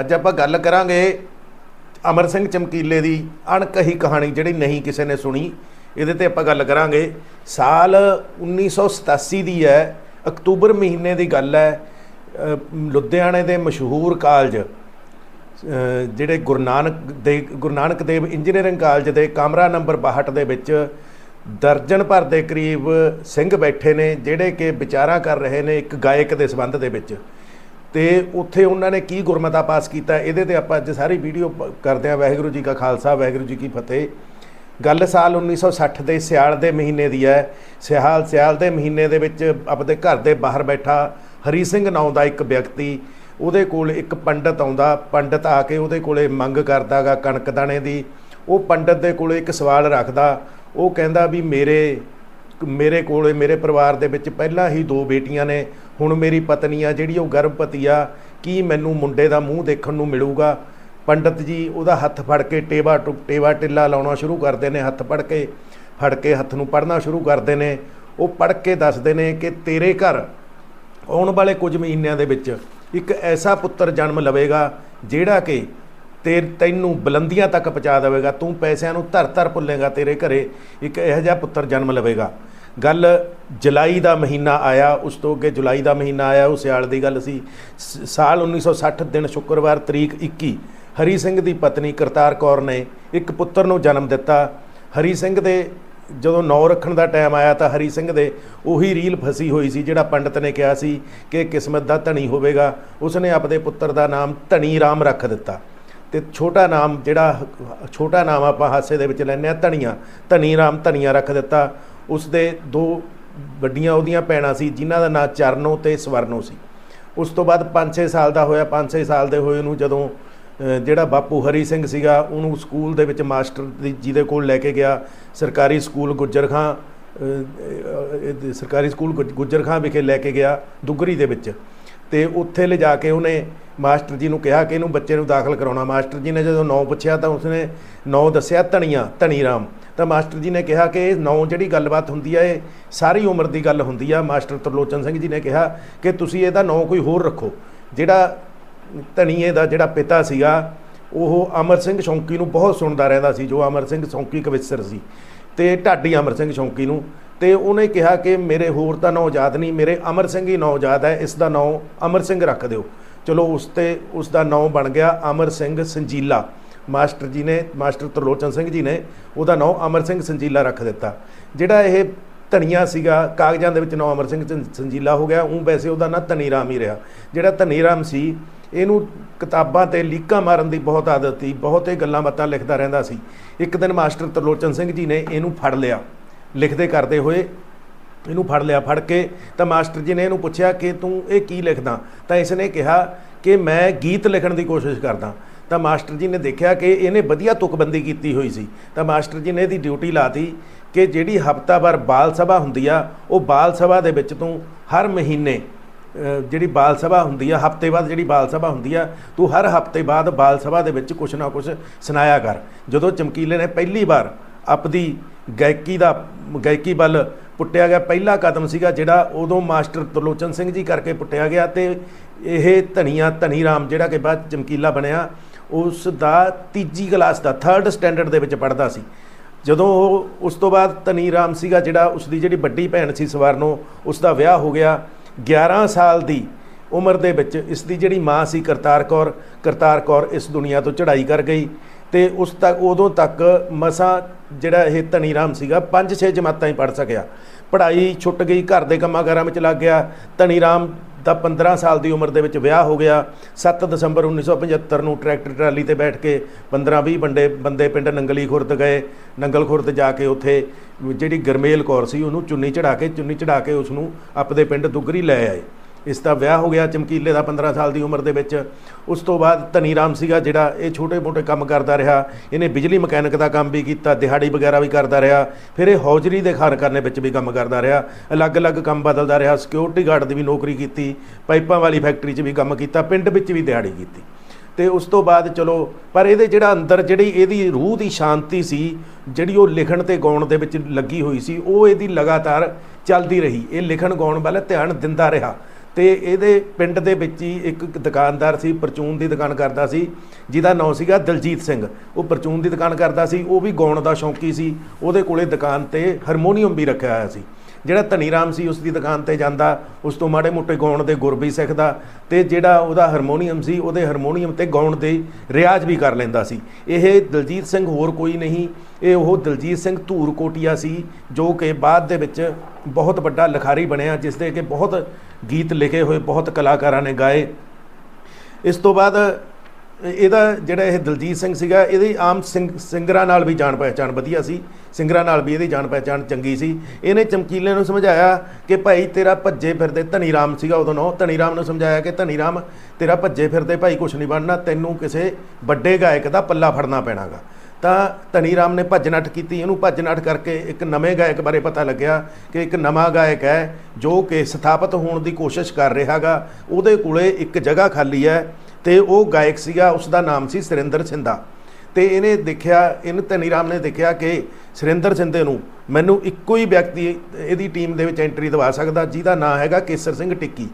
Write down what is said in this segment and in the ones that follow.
ਅੱਜ ਆਪਾਂ ਗੱਲ ਕਰਾਂਗੇ ਅਮਰ ਸਿੰਘ ਚਮਕੀਲੇ ਦੀ ਅਣਕਹੀ ਕਹਾਣੀ, ਜਿਹੜੀ ਨਹੀਂ ਕਿਸੇ ਨੇ ਸੁਣੀ। ਇਹਦੇ ਤੇ ਆਪਾਂ ਗੱਲ ਕਰਾਂਗੇ। ਸਾਲ 1987 ਦੀ ਹੈ, ਅਕਤੂਬਰ ਮਹੀਨੇ ਦੀ ਗੱਲ ਹੈ। ਲੁਧਿਆਣੇ ਦੇ ਮਸ਼ਹੂਰ ਕਾਲਜ ਜਿਹੜੇ ਗੁਰੂ ਨਾਨਕ ਦੇ, ਗੁਰੂ ਨਾਨਕ ਦੇਵ ਇੰਜੀਨੀਅਰਿੰਗ ਕਾਲਜ ਦੇ ਕਮਰਾ ਨੰਬਰ 62 ਦੇ ਵਿੱਚ ਦਰਜਨ ਭਰ ਦੇ ਕਰੀਬ ਸਿੰਘ ਬੈਠੇ ਨੇ, ਜਿਹੜੇ ਕਿ ਵਿਚਾਰਾਂ ਕਰ ਰਹੇ ਨੇ ਇੱਕ ਗਾਇਕ ਦੇ ਸੰਬੰਧ ਦੇ ਵਿੱਚ। ਤੇ ਉੱਥੇ ਉਹਨਾਂ ਨੇ ਕੀ ਗੁਰਮਤਾ ਪਾਸ ਕੀਤਾ, ਇਹਦੇ ਤੇ ਆਪਾਂ ਅੱਜ ਸਾਰੀ ਵੀਡੀਓ ਪ- ਕਰਦੇ ਆ ਵਾਹਿਗੁਰੂ ਜੀ ਕਾ ਖਾਲਸਾ, ਵਾਹਿਗੁਰੂ ਜੀ ਕੀ ਫਤਿਹ। ਗੱਲ ਸਾਲ 1960 ਦੇ ਸਿਆਲ ਦੇ ਮਹੀਨੇ ਦੀ ਹੈ। ਸਿਆਲ ਸਿਆਲ ਦੇ ਮਹੀਨੇ ਦੇ ਵਿੱਚ ਆਪਣੇ ਘਰ ਦੇ ਬਾਹਰ ਬੈਠਾ ਹਰੀ ਸਿੰਘ ਨਾਂ ਦਾ ਇੱਕ ਵਿਅਕਤੀ, ਉਹਦੇ ਕੋਲ ਇੱਕ ਪੰਡਤ ਆਉਂਦਾ, ਪੰਡਤ ਆ ਕੇ ਉਹਦੇ ਕੋਲੇ ਮੰਗ ਕਰਦਾਗਾ ਕਣਕ ਦਾਣੇ ਦੀ। ਉਹ ਪੰਡਤ ਦੇ ਕੋਲੇ ਇੱਕ ਸਵਾਲ ਰੱਖਦਾ, ਉਹ ਕਹਿੰਦਾ ਵੀ ਮੇਰੇ ਮੇਰੇ ਕੋਲੇ, ਮੇਰੇ ਪਰਿਵਾਰ ਦੇ ਵਿੱਚ ਪਹਿਲਾਂ ਹੀ ਦੋ ਬੇਟੀਆਂ ਨੇ। ਹੁਣ ਮੇਰੀ ਪਤਨੀ ਆ, ਜਿਹੜੀ ਉਹ ਗਰਭਵਤੀ ਆ, ਕੀ ਮੈਨੂੰ ਮੁੰਡੇ ਦਾ ਮੂੰਹ ਦੇਖਣ ਨੂੰ ਮਿਲੂਗਾ? ਪੰਡਤ ਜੀ, ਉਹਦਾ ਹੱਥ ਫੜ ਕੇ ਟੇਵਾ ਟੁ- ਟੇਵਾ ਟਿੱਲਾ ਲਾਉਣਾ ਸ਼ੁਰੂ ਕਰਦੇ ਨੇ, ਹੱਥ ਫੜ ਕੇ ਫੜ ਕੇ ਹੱਥ ਨੂੰ ਪੜਨਾ ਸ਼ੁਰੂ ਕਰਦੇ ਨੇ। ਉਹ ਪੜ ਕੇ ਦੱਸਦੇ ਨੇ ਕਿ ਤੇਰੇ ਘਰ ਆਉਣ ਵਾਲੇ ਕੁਝ ਮਹੀਨਿਆਂ ਦੇ ਵਿੱਚ ਇੱਕ ਐਸਾ ਪੁੱਤਰ ਜਨਮ ਲਵੇਗਾ, ਜਿਹੜਾ ਕਿ ਤੇ ਤੈਨੂੰ ਬੁਲੰਦੀਆਂ ਤੱਕ ਪਹੁੰਚਾ ਦੇਵੇਗਾ। ਤੂੰ ਪੈਸਿਆਂ ਨੂੰ ਧਰ ਧਰ ਭੁੱਲੇਗਾ, ਤੇਰੇ ਘਰੇ ਇੱਕ ਇਹੋ ਜਿਹਾ ਪੁੱਤਰ ਜਨਮ ਲਵੇਗਾ। ਗੱਲ ਜੁਲਾਈ ਦਾ ਮਹੀਨਾ ਆਇਆ, ਉਸ ਤੋਂ ਅੱਗੇ ਜੁਲਾਈ ਦਾ ਮਹੀਨਾ ਆਇਆ, ਉਹ ਸਿਆਲ ਦੀ ਗੱਲ ਸੀ। ਸ- ਸਾਲ 1960 ਦਿਨ ਸ਼ੁੱਕਰਵਾਰ ਤਰੀਕ 21 ਹਰੀ ਸਿੰਘ ਦੀ ਪਤਨੀ ਕਰਤਾਰ ਕੌਰ ਨੇ ਇੱਕ ਪੁੱਤਰ ਨੂੰ ਜਨਮ ਦਿੱਤਾ। ਹਰੀ ਸਿੰਘ ਦੇ ਜਦੋਂ ਨੌ ਰੱਖਣ ਦਾ ਟਾਈਮ ਆਇਆ ਤਾਂ ਹਰੀ ਸਿੰਘ ਦੇ ਉਹੀ ਰੀਲ ਫਸੀ ਹੋਈ ਸੀ, ਜਿਹੜਾ ਪੰਡਤ ਨੇ ਕਿਹਾ ਸੀ ਕਿ ਕਿਸਮਤ ਦਾ ਧਣੀ ਹੋਵੇਗਾ। ਉਸਨੇ ਆਪਣੇ ਪੁੱਤਰ ਦਾ ਨਾਮ ਧਣੀ ਰਾਮ ਰੱਖ ਦਿੱਤਾ। ਤੇ ਛੋਟਾ ਨਾਮ ਜਿਹੜਾ, ਛੋਟਾ ਨਾਮ ਆਪਾਂ ਹਾਸੇ ਦੇ ਵਿੱਚ ਲੈਂਦੇ ਆ ਧਣੀਆਂ। ਧਣੀ ਰਾਮ ਧਣੀਆਂ ਰੱਖ ਦਿੱਤਾ। ਉਸ ਦੇ ਦੋ ਵੱਡੀਆਂ ਉਹਦੀਆਂ ਭੈਣਾਂ ਸੀ, ਜਿਨ੍ਹਾਂ ਦਾ ਨਾਂ ਚਰਨੋ ਤੇ ਸਵਰਨੋ ਸੀ। ਉਸ ਤੋਂ ਬਾਅਦ 5-6 ਸਾਲ ਦਾ ਹੋਇਆ 5-6 ਸਾਲ ਦੇ ਹੋਏ ਨੂੰ ਜਦੋਂ ਜਿਹੜਾ ਬਾਪੂ ਹਰੀ ਸਿੰਘ ਸੀਗਾ, ਉਹਨੂੰ ਸਕੂਲ ਦੇ ਵਿੱਚ ਮਾਸਟਰ ਦੀ, ਜਿਹਦੇ ਕੋਲ ਲੈ ਕੇ ਗਿਆ ਸਰਕਾਰੀ ਸਕੂਲ ਗੁੱਜਰਖਾਂ ਸਰਕਾਰੀ ਸਕੂਲ ਗੁੱਜ- ਗੁੱਜਰ ਵਿਖੇ ਲੈ ਕੇ ਗਿਆ ਦੁੱਗਰੀ ਦੇ ਵਿੱਚ। ਤੇ ਉੱਥੇ ਲਿਜਾ ਕੇ ਉਹਨੇ ਮਾਸਟਰ ਜੀ ਨੂੰ ਕਿਹਾ ਕਿ ਇਹਨੂੰ ਬੱਚੇ ਨੂੰ ਦਾਖਲ ਕਰਾਉਣਾ। ਮਾਸਟਰ ਜੀ ਨੇ ਜਦੋਂ ਨੌ ਪੁੱਛਿਆ ਤਾਂ ਉਸਨੇ ਨਾਂ ਦੱਸਿਆ ਧਣੀਆਂ ਧਣੀ ਰਾਮ ਤਾਂ ਮਾਸਟਰ ਜੀ ਨੇ ਕਿਹਾ ਕਿ ਨੌ ਜਿਹੜੀ ਗੱਲਬਾਤ ਹੁੰਦੀ ਹੈ ਇਹ ਸਾਰੀ ਉਮਰ ਦੀ ਗੱਲ ਹੁੰਦੀ ਆ। ਮਾਸਟਰ ਤਰਲੋਚਨ ਸਿੰਘ ਜੀ ਨੇ ਕਿਹਾ ਕਿ ਤੁਸੀਂ ਇਹਦਾ ਨਾਂ ਕੋਈ ਹੋਰ ਰੱਖੋ। ਜਿਹੜਾ ਧਣੀਏ ਦਾ ਜਿਹੜਾ ਪਿਤਾ ਸੀਗਾ, ਉਹ ਅਮਰ ਸਿੰਘ ਸ਼ੌਂਕੀ ਨੂੰ ਬਹੁਤ ਸੁਣਦਾ ਰਹਿੰਦਾ ਸੀ, ਜੋ ਅਮਰ ਸਿੰਘ ਸ਼ੌਂਕੀ ਕਵਿਸਰ ਸੀ। ਤੇ ਢਾਡੀ ਅਮਰ ਸਿੰਘ ਸ਼ੌਂਕੀ ਨੂੰ, ਤੇ ਉਹਨੇ ਕਿਹਾ ਕਿ ਮੇਰੇ ਹੋਰ ਤਾਂ ਨਾਂ ਯਾਦ ਨਹੀਂ, ਮੇਰੇ ਅਮਰ ਸਿੰਘ ਹੀ ਨਾਂ ਯਾਦ ਹੈ ਇਸ ਦਾ ਨਾਂ ਅਮਰ ਸਿੰਘ ਰੱਖ ਦਿਓ। ਚਲੋ ਉਸ ਤੇ, ਉਸ ਦਾ ਨਾਂ ਬਣ ਗਿਆ ਅਮਰ ਸਿੰਘ ਸੰਜੀਲਾ। ਮਾਸਟਰ ਜੀ ਨੇ, ਮਾਸਟਰ ਤਰਲੋਚਨ ਸਿੰਘ ਜੀ ਨੇ, ਉਹਦਾ ਨਾਂ ਅਮਰ ਸਿੰਘ ਸੰਜੀਲਾ ਰੱਖ ਦਿੱਤਾ। ਜਿਹੜਾ ਇਹ ਧਨੀਆ ਸੀਗਾ, ਕਾਗਜ਼ਾਂ ਦੇ ਵਿੱਚ ਨਾਂ ਅਮਰ ਸਿੰਘ ਸੰ- ਸੰਜੀਲਾ ਹੋ ਗਿਆ, ਉਹ ਵੈਸੇ ਉਹਦਾ ਨਾਂ ਧਨੀ ਰਾਮ ਹੀ ਰਿਹਾ। ਜਿਹੜਾ ਧਨੀ ਰਾਮ ਸੀ, ਇਹਨੂੰ ਕਿਤਾਬਾਂ ਤੇ ਲੀਕਾਂ ਮਾਰਨ ਦੀ ਬਹੁਤ ਆਦਤ ਸੀ, ਬਹੁਤ ਇਹ ਗੱਲਾਂ ਬਾਤਾਂ ਲਿਖਦਾ ਰਹਿੰਦਾ ਸੀ। ਇੱਕ ਦਿਨ ਮਾਸਟਰ ਤਰਲੋਚਨ ਸਿੰਘ ਜੀ ਨੇ ਇਹਨੂੰ ਫੜ ਲਿਆ। ਲਿਖਦੇ ਕਰਦੇ ਹੋਏ ਇਹਨੂੰ ਫੜ ਲਿਆ, ਫੜ ਕੇ ਤਾਂ ਮਾਸਟਰ ਜੀ ਨੇ ਇਹਨੂੰ ਪੁੱਛਿਆ ਕਿ ਤੂੰ ਇਹ ਕੀ ਲਿਖਦਾ? ਤਾਂ ਇਸ ਨੇ ਕਿਹਾ ਕਿ ਮੈਂ ਗੀਤ ਲਿਖਣ ਦੀ ਕੋਸ਼ਿਸ਼ ਕਰਦਾ। ਤਾਂ ਮਾਸਟਰ ਜੀ ਨੇ ਦੇਖਿਆ ਕਿ ਇਹਨੇ ਵਧੀਆ ਤੁਕਬੰਦੀ ਕੀਤੀ ਹੋਈ ਸੀ। ਤਾਂ ਮਾਸਟਰ ਜੀ ਨੇ ਇਹਦੀ ਡਿਊਟੀ ਲਾਤੀ ਕਿ ਜਿਹੜੀ ਹਫਤਾਵਾਰ ਬਾਲ ਸਭਾ ਹੁੰਦੀ ਆ, ਉਹ ਬਾਲ ਸਭਾ ਦੇ ਵਿੱਚ ਤੂੰ ਹਰ ਮਹੀਨੇ ਜਿਹੜੀ ਬਾਲ ਸਭਾ ਹੁੰਦੀ ਆ, ਹਫ਼ਤੇ ਬਾਅਦ ਜਿਹੜੀ ਬਾਲ ਸਭਾ ਹੁੰਦੀ ਆ, ਤੂੰ ਹਰ ਹਫ਼ਤੇ ਬਾਅਦ ਬਾਲ ਸਭਾ ਦੇ ਵਿੱਚ ਕੁਛ ਨਾ ਕੁਛ ਸੁਣਾਇਆ ਕਰ। ਜਦੋਂ ਚਮਕੀਲੇ ਨੇ ਪਹਿਲੀ ਵਾਰ ਆਪਦੀ ਗਾਇਕੀ ਦਾ, ਗਾਇਕੀ ਵੱਲ ਪੁੱਟਿਆ ਗਿਆ, ਪਹਿਲਾ ਕਦਮ ਸੀਗਾ ਜਿਹੜਾ, ਉਦੋਂ ਮਾਸਟਰ ਤਰਲੋਚਨ ਸਿੰਘ ਜੀ ਕਰਕੇ ਪੁੱਟਿਆ ਗਿਆ ਤੇ ਇਹ ਧਨੀਆ ਧਨੀ ਰਾਮ ਜਿਹੜਾ ਕਿ ਬਾਅਦ ਚਮਕੀਲਾ ਬਣਿਆ ਉਸ ਦਾ ਤੀਜੀ ਕਲਾਸ ਦਾ ਥਰਡ ਸਟੈਂਡਰਡ ਦੇ ਵਿੱਚ ਪੜ੍ਹਦਾ ਸੀ। ਜਦੋਂ ਉਹ ਉਸ ਤੋਂ ਬਾਅਦ ਧਨੀ ਰਾਮ ਸੀਗਾ, ਜਿਹੜਾ ਉਸ ਦੀ ਜਿਹੜੀ ਵੱਡੀ ਭੈਣ ਸੀ ਸਵਰਨੋ ਉਸ ਦਾ ਵਿਆਹ ਹੋ ਗਿਆ। 11 ਸਾਲ ਦੀ ਉਮਰ ਦੇ ਵਿੱਚ ਇਸ ਦੀ ਜਿਹੜੀ ਮਾਂ ਸੀ ਕਰਤਾਰ ਕੌਰ ਕਰਤਾਰ ਕੌਰ ਇਸ ਦੁਨੀਆ ਤੋਂ ਚੜ੍ਹਾਈ ਕਰ ਗਈ ਤੇ ਉਸ ਤੱਕ ਉਦੋਂ ਤੱਕ ਮਸਾਂ ਜਿਹੜਾ ਇਹ ਧਨੀ ਰਾਮ ਸੀਗਾ 5-6 ਜਮਾਤਾਂ ਹੀ ਪੜ੍ਹ ਸਕਿਆ। ਪੜ੍ਹਾਈ ਛੁੱਟ ਗਈ, ਘਰ ਦੇ ਕੰਮਾਂ ਕਾਰਾਂ ਵਿੱਚ ਲੱਗ ਗਿਆ। ਧਨੀ ਰਾਮ ਦਾ 15 ਸਾਲ ਦੀ ਉਮਰ ਦੇ ਵਿੱਚ ਵਿਆਹ ਹੋ ਗਿਆ। 7 ਦਸੰਬਰ 1975 ਨੂੰ ਟਰੈਕਟਰ ਟਰਾਲੀ ਤੇ ਬੈਠ ਕੇ 15-20 ਬੰਦੇ ਬੰਦੇ ਪਿੰਡ ਨੰਗਲੀ ਖੁਰਦ ਗਏ। ਨੰਗਲ ਖੁਰਦ ਜਾ ਕੇ ਉੱਥੇ ਜਿਹੜੀ ਗਰਮੇਲ ਕੌਰ ਸੀ, ਉਹਨੂੰ ਚੁੰਨੀ ਚੜਾ ਕੇ, ਚੁੰਨੀ ਚੜਾ ਕੇ ਉਸ ਨੂੰ ਆਪਦੇ ਪਿੰਡ ਦੁੱਗਰੀ ਲੈ ਆਏ। ਇਸ ਦਾ ਵਿਆਹ ਹੋ ਗਿਆ ਚਮਕੀਲੇ ਦਾ 15 ਸਾਲ ਦੀ ਉਮਰ ਦੇ ਵਿੱਚ। ਉਸ ਤੋਂ ਬਾਅਦ ਧਨੀ ਰਾਮ ਸੀਗਾ ਜਿਹੜਾ ਇਹ ਛੋਟੇ-ਮੋਟੇ ਕੰਮ ਕਰਦਾ ਰਿਹਾ। ਇਹਨੇ ਬਿਜਲੀ ਮਕੈਨਿਕ ਦਾ ਕੰਮ ਵੀ ਕੀਤਾ, ਦਿਹਾੜੀ ਵਗੈਰਾ ਵੀ ਕਰਦਾ ਰਿਹਾ। ਫਿਰ ਇਹ ਹੌਜਰੀ ਦੇ ਕਾਰਖਾਨੇ ਵਿੱਚ ਵੀ ਕੰਮ ਕਰਦਾ ਰਿਹਾ। ਅਲੱਗ-ਅਲੱਗ ਕੰਮ ਬਦਲਦਾ ਰਿਹਾ ਸਿਕਿਉਰਿਟੀ ਗਾਰਡ ਦੀ ਵੀ ਨੌਕਰੀ ਕੀਤੀ, ਪਾਈਪਾਂ ਵਾਲੀ ਫੈਕਟਰੀ 'ਚ ਵੀ ਕੰਮ ਕੀਤਾ, ਪਿੰਡ ਵਿੱਚ ਵੀ ਦਿਹਾੜੀ ਕੀਤੀ। ਤੇ ਉਸ ਤੋਂ ਬਾਅਦ ਚਲੋ, ਪਰ ਇਹਦੇ ਜਿਹੜਾ ਅੰਦਰ ਜਿਹੜੀ ਇਹਦੀ ਰੂਹ ਦੀ ਸ਼ਾਂਤੀ ਸੀ, ਜਿਹੜੀ ਉਹ ਲਿਖਣ ਤੇ ਗਾਉਣ ਦੇ ਵਿੱਚ ਲੱਗੀ ਹੋਈ ਸੀ, ਉਹ ਇਹਦੀ ਲਗਾਤਾਰ ਚੱਲਦੀ ਰਹੀ। ਇਹ ਲਿਖਣ ਗਾਉਣ ਵੱਲ ਧਿਆਨ ਦਿੰਦਾ ਰਿਹਾ। ਤੇ ਇਹਦੇ ਪਿੰਡ ਦੇ ਵਿੱਚ ਹੀ ਇੱਕ ਦੁਕਾਨਦਾਰ ਸੀ, ਪਰਚੂਨ ਦੀ ਦੁਕਾਨ ਕਰਦਾ ਸੀ, ਜਿਹਦਾ ਨਾਮ ਸੀਗਾ ਦਲਜੀਤ ਸਿੰਘ। ਉਹ ਪਰਚੂਨ ਦੀ ਦੁਕਾਨ ਕਰਦਾ ਸੀ, ਉਹ ਵੀ ਗਾਉਣ ਦਾ ਸ਼ੌਂਕੀ ਸੀ, ਉਹਦੇ ਕੋਲੇ ਦੁਕਾਨ ਤੇ ਹਾਰਮੋਨੀਅਮ ਵੀ ਰੱਖਿਆ ਹੋਇਆ ਸੀ। ਜਿਹੜਾ ਧਨੀ ਰਾਮ ਸੀ ਉਸ ਦੀ ਦੁਕਾਨ ਤੇ ਜਾਂਦਾ, ਉਸ ਤੋਂ ਮਾੜੇ ਮੋਟੇ ਗਾਉਣ ਦੇ ਗੁਰ ਵੀ ਸਿੱਖਦਾ ਤੇ ਜਿਹੜਾ ਉਹਦਾ ਹਾਰਮੋਨੀਅਮ ਸੀ, ਉਹਦੇ ਹਾਰਮੋਨੀਅਮ ਤੇ ਗਾਉਣ ਦੇ ਰਿਆਜ਼ ਵੀ ਕਰ ਲੈਂਦਾ ਸੀ। ਇਹ ਦਲਜੀਤ ਸਿੰਘ ਹੋਰ ਕੋਈ ਨਹੀਂ, ਇਹ ਉਹ ਦਲਜੀਤ ਸਿੰਘ ਧੂਰ ਕੋਟੀਆ ਸੀ ਜੋ ਕਿ ਬਾਅਦ ਦੇ ਵਿੱਚ ਬਹੁਤ ਵੱਡਾ ਲਿਖਾਰੀ ਬਣਿਆ, ਜਿਸ ਦੇ ਕਿ ਬਹੁਤ ਗੀਤ ਲਿਖੇ ਹੋਏ, ਬਹੁਤ ਕਲਾਕਾਰਾਂ ਨੇ ਗਾਏ। ਇਸ ਤੋਂ ਬਾਅਦ ਇਹਦਾ ਜਿਹੜਾ ਇਹ ਦਲਜੀਤ ਸਿੰਘ ਸੀਗਾ, ਇਹਦੀ ਆਮ ਸਿੰਗਰਾਂ ਨਾਲ ਵੀ ਜਾਣ ਪਹਿਚਾਣ ਵਧੀਆ ਸੀ। ਸਿੰਗਰਾਂ ਨਾਲ ਵੀ ਇਹਦੀ ਜਾਣ ਪਹਿਚਾਣ ਚੰਗੀ ਸੀ। ਇਹਨੇ ਚਮਕੀਲੇ ਨੂੰ ਸਮਝਾਇਆ ਕਿ ਭਾਈ ਤੇਰਾ ਭੱਜੇ ਫਿਰਦੇ ਧਨੀ ਰਾਮ ਸੀਗਾ ਉਦੋਂ ਨੋ ਧਨੀ ਰਾਮ ਨੂੰ ਸਮਝਾਇਆ ਕਿ ਧਨੀ ਰਾਮ ਤੇਰਾ ਭੱਜੇ ਫਿਰਦੇ ਭਾਈ ਕੁਛ ਨਹੀਂ ਬਣਨਾ, ਤੈਨੂੰ ਕਿਸੇ ਵੱਡੇ ਗਾਇਕ ਦਾ ਪੱਲਾ ਫੜਨਾ ਪੈਣਾਗਾ। ਤਾਂ ਧਨੀ ਰਾਮ ਨੇ ਭੱਜ ਨੱਠ ਕੀਤੀ। ਇਹਨੂੰ ਭੱਜ ਨੱਠ ਕਰਕੇ ਇੱਕ ਨਵੇਂ ਗਾਇਕ ਬਾਰੇ ਪਤਾ ਲੱਗਿਆ ਕਿ ਇੱਕ ਨਵਾਂ ਗਾਇਕ ਹੈ ਜੋ ਕਿ ਸਥਾਪਿਤ ਹੋਣ ਦੀ ਕੋਸ਼ਿਸ਼ ਕਰ ਰਿਹਾਗਾ। ਉਹਦੇ ਕੋਲੇ ਇੱਕ ਜਗ੍ਹਾ ਖਾਲੀ ਹੈ। ਤੇ ਉਹ ਗਾਇਕ ਸੀਗਾ ਉਸ ਦਾ ਨਾਮ ਸੀ ਸੁਰਿੰਦਰ ਸਿੰਧਾ ਤੇ ਇਹਨੇ ਦੇਖਿਆ, ਇਹਨੂੰ ਧਨੀ ਰਾਮ ਨੇ ਦੇਖਿਆ ਕਿ ਸੁਰਿੰਦਰ ਸਿੰਧੇ ਨੂੰ ਮੈਨੂੰ ਇੱਕੋ ਹੀ ਵਿਅਕਤੀ, ਇਹਦੀ ਟੀਮ ਦੇ ਵਿੱਚ ਐਂਟਰੀ ਦਿਵਾ ਸਕਦਾ, ਜਿਹਦਾ ਨਾਮ ਹੈਗਾ ਕੇਸਰ ਸਿੰਘ ਟਿੱਕੀ।